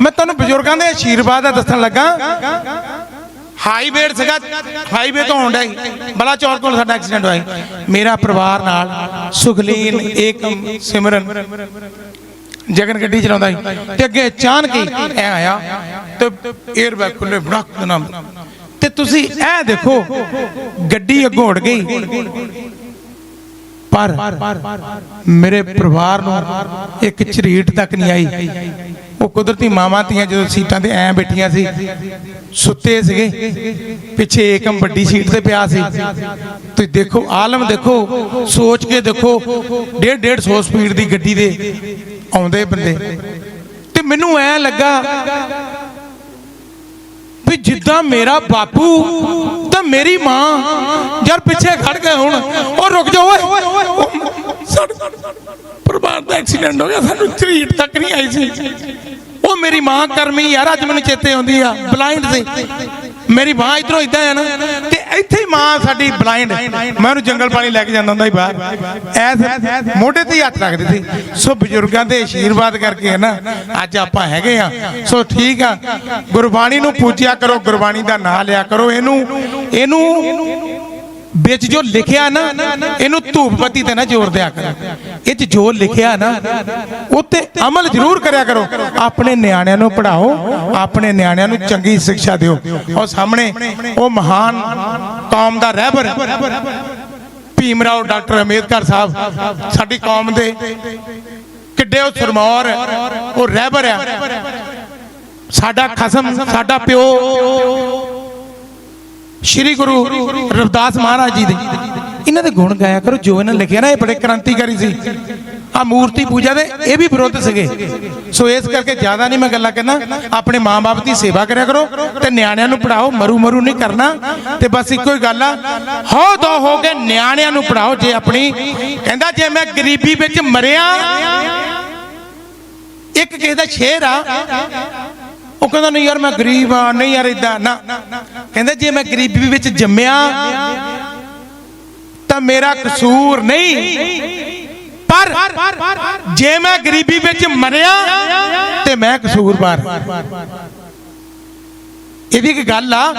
ਮੈਂ ਤੁਹਾਨੂੰ ਬਜ਼ੁਰਗਾਂ ਦੇ ਆਸ਼ੀਰਵਾਦ ਦਾ ਦੱਸਣ ਲੱਗਾ। ਹਾਈਵੇ ਸੀਗਾ ਹਾਈਵੇ ਤੋਂ ਆਉਂਦਾ ਸੀ। ਬਲਾ ਚੌਰ ਕੋਲ ਸਾਡਾ ਐਕਸੀਡੈਂਟ ਹੋਇਆ ਮੇਰਾ ਪਰਿਵਾਰ ਨਾਲ ਸੁਖਲੀਨ, ਏਕਮ, ਸਿਮਰਨ ਜਗਨ ਗੱਡੀ ਚਲਾਉਂਦਾ ਸੀ। ਤੇ ਅੱਗੇ ਅਚਾਨਕ ਹੀ ਐ ਆਇਆ ਤੇ 에ਅਰ ਖੁੱਲੇ ਬੜਕ ਦੇ ਤੇ ਤੁਸੀਂ ਇਹ ਦੇਖੋ, ਗੱਡੀ ਅੱਗੋਂ ਉੜ ਗਈ। ਪਰ ਮੇਰੇ ਪਰਿਵਾਰ ਨੂੰ ਇੱਕ ਝਰੀਟ ਤੱਕ ਨਹੀਂ ਆਈ। ਉਹ ਕੁਦਰਤੀ ਮਾਵਾਂ ਧੀਆਂ ਜਦੋਂ ਸੀਟਾਂ ਤੇ ਐ ਬੈਠੀਆਂ ਸੀ, ਸੁੱਤੇ ਸੀਗੇ, ਪਿੱਛੇ ਏਕਮ ਵੱਡੀ ਸੀਟ ਤੇ ਪਿਆ ਸੀ। ਤੁਸੀਂ ਦੇਖੋ, ਆਲਮ ਦੇਖੋ, ਸੋਚ ਕੇ ਦੇਖੋ 1.5 150 ਸਪੀਡ ਦੀ ਗੱਡੀ ਦੇ ਆਉਂਦੇ ਬੰਦੇ। ਤੇ ਮੈਨੂੰ ਐ ਲੱਗਾ ਵੀ ਜਿੱਦਾਂ ਮੇਰਾ ਬਾਪੂ ਤੇ ਮੇਰੀ ਮਾਂ। ਯਾਰ ਪਿੱਛੇ ਖੜ ਗਏ ਹੁਣ। ਉਹ ਰੁਕ ਜਾ ਓਏ। ਸਾਡਾ ਪਰਿਵਾਰ ਦਾ ਐਕਸੀਡੈਂਟ ਹੋ ਗਿਆ ਸਾਨੂੰ ਝਰੀਟ ਤੱਕ ਨਹੀਂ ਆਈ ਸੀ। ਉਹ ਮੇਰੀ ਮਾਂ ਕਰਮੀ ਯਾਰ ਅੱਜ ਮੈਨੂੰ ਚੇਤੇ ਆਉਂਦੀ ਆ। ਬਲਾਈਂਡ ਸੀ। ਮੇਰੀ ਮਾਂ ਇਧਰੋਂ ਇਦਾਂ ਆ ਨਾ, ਤੇ ਇੱਥੇ ਹੀ ਮਾਂ ਸਾਡੀ ਬਲਾਈਂਡ ਮੈਂ ਉਹਨੂੰ ਜੰਗਲ ਪਾਣੀ ਲੈ ਕੇ ਜਾਂਦਾ ਹੁੰਦਾ ਸੀ ਬਾਹਰ। ਐਸ ਮੋਢੇ ਤੇ ਹੀ ਹੱਥ ਰੱਖਦੇ ਸੀ। ਸੋ ਬਜ਼ੁਰਗਾਂ ਦੇ ਆਸ਼ੀਰਵਾਦ ਕਰਕੇ ਹੈ ਨਾ, ਅੱਜ ਆਪਾਂ ਹੈਗੇ ਆ ਸੋ ਠੀਕ ਆ, ਗੁਰਬਾਣੀ ਨੂੰ ਪੂਜਿਆ ਕਰੋ, ਗੁਰਬਾਣੀ ਦਾ ਨਾਮ ਲਿਆ ਕਰੋ। ਇਹਨੂੰ ਇਹਨੂੰ ਵਿੱਚ ਜੋ ਲਿਖਿਆ ਨਾ, ਇਹਨੂੰ ਧੂਪ ਤੇ ਨਾ ਜ਼ੋਰ ਦਿਆ ਕਰੋ। ਇਹ ਚ ਜੋ ਲਿਖਿਆ ਨਾ, ਉੱਤੇ ਅਮਲ ਜ਼ਰੂਰ ਕਰਿਆ ਕਰੋ। ਆਪਣੇ ਨਿਆਣਿਆਂ ਨੂੰ ਪੜ੍ਹਾਓ, ਆਪਣੇ ਨਿਆਣਿਆਂ ਨੂੰ ਚੰਗੀ ਸਿੱਖਿਆ ਦਿਓ। ਉਹ ਸਾਹਮਣੇ ਉਹ ਮਹਾਨ ਕੌਮ ਦਾ ਰਹਿਬਰ ਭੀਮ ਰਾਓ ਡਾਕਟਰ ਅੰਬੇਦਕਰ ਸਾਹਿਬ, ਸਾਡੀ ਕੌਮ ਦੇ ਕਿੱਡੇ ਉਹ ਸਰਮੌਰ, ਉਹ ਰਹਿਬਰ ਆ। ਸਾਡਾ ਖਸਮ, ਸਾਡਾ ਪਿਓ ਸ਼੍ਰੀ ਗੁਰੂ ਰਵਿਦਾਸ ਮਹਾਰਾਜ ਜੀ ਦੇ। ਇਹਨਾਂ ਦੇ ਗੁਣ ਗਾਇਆ ਕਰੋ, ਜੋ ਇਹਨਾਂ ਲਿਖਿਆ ਨਾ, ਇਹ ਬੜੇ ਕ੍ਰਾਂਤੀਕਾਰੀ ਸੀ। ਆ ਮੂਰਤੀ ਪੂਜਾ ਦੇ ਇਹ ਵੀ ਵਿਰੋਧ ਸੀਗੇ। ਸੋ ਇਸ ਕਰਕੇ ਜ਼ਿਆਦਾ ਨਹੀਂ ਮੈਂ ਗੱਲਾਂ ਕਰਨਾ, ਆਪਣੇ ਮਾਂ-ਬਾਪ ਦੀ ਸੇਵਾ ਕਰਿਆ ਕਰੋ ਤੇ ਨਿਆਣਿਆਂ ਨੂੰ ਪੜਾਓ ਮਰੂ ਮਰੂ ਨਹੀਂ ਕਰਨਾ। ਤੇ ਬਸ ਇੱਕੋ ਹੀ ਗੱਲ ਆ, ਹੋ ਦੋ ਹੋ ਕੇ ਨਿਆਣਿਆਂ ਨੂੰ ਪੜਾਓ ਜੇ ਆਪਣੀ। ਕਹਿੰਦਾ ਜੇ ਮੈਂ ਗਰੀਬੀ ਵਿੱਚ ਮਰਿਆ, ਇੱਕ ਕਿਸੇ ਦਾ ਸ਼ੇਰ ਆ ਉਹ ਕਹਿੰਦਾ, ਨਹੀਂ ਯਾਰ, ਮੈਂ ਗਰੀਬ ਆ ਨਹੀਂ ਯਾਰ ਇਦਾਂ ਨਾ। ਕਹਿੰਦਾ, ਜੇ ਮੈਂ ਗਰੀਬੀ ਵਿੱਚ ਜੰਮਿਆ, ਤਾਂ ਮੇਰਾ ਕਸੂਰ ਨਹੀਂ। ਪਰ ਜੇ ਮੈਂ ਗਰੀਬੀ ਵਿੱਚ ਮਰਿਆ, ਤੇ ਮੈਂ ਕਸੂਰਵਾਰ ਇਹਦੀ ਇੱਕ ਗੱਲ ਆ,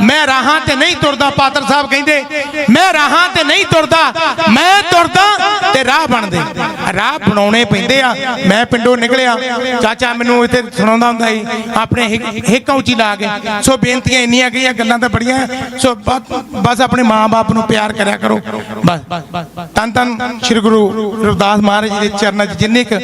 ਮੈਂ ਰਾਹਾਂ ਤੇ ਨਹੀਂ ਤੁਰਦਾ, ਪਾਤਰ ਸਾਹਿਬ ਕਹਿੰਦੇ, ਮੈਂ ਰਾਹਾਂ ਤੇ ਨਹੀਂ ਤੁਰਦਾ, ਮੈਂ ਤੁਰਦਾ ਤੇ ਰਾਹ ਬਣਦੇ ਰਾਹ ਬਣਾਉਣੇ ਪੈਂਦੇ ਆ। ਮੈਂ ਪਿੰਡੋਂ ਨਿਕਲਿਆ, ਚਾਚਾ ਮੈਨੂੰ ਇੱਥੇ ਸੁਣਾਉਂਦਾ ਹੁੰਦਾ ਸੀ, ਆਪਣੇ ਹਿੱਕ- ਉੱਚੀ ਲਾ ਕੇ। ਸੋ ਬੇਨਤੀਆਂ ਇੰਨੀਆਂ ਗਈਆਂ, ਗੱਲਾਂ ਤਾਂ ਬੜੀਆਂ। ਸੋ ਬ- ਬਸ ਆਪਣੇ ਮਾਂ-ਬਾਪ ਨੂੰ ਪਿਆਰ ਕਰਿਆ ਕਰੋ। ਬਸ, ਤਨ ਤਨ ਸ੍ਰੀ ਗੁਰੂ ਰਵਿਦਾਸ ਮਹਾਰਾਜ ਜੀ ਦੇ ਚਰਨਾਂ 'ਚ ਜਿੰਨੇ ਕੁ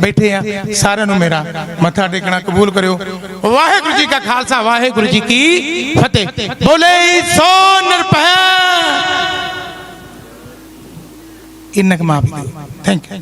ਬੈਠੇ ਆ, ਸਾਰਿਆਂ ਨੂੰ ਮੇਰਾ ਮੱਥਾ ਟੇਕਣਾ ਕਬੂਲ ਕਰਿਓ। ਵਾਹਿਗੁਰੂ ਜੀ ਕਾ ਖਾਲਸਾ, ਵਾਹਿਗੁਰੂ ਜੀ ਕੀ ਫਤਿਹ। ਬੋਲੇ ਸੋ ਨਿਰਭੈ। ਇੰਨਕ ਮਾਫੀ ਥੈਂਕ ਯੂ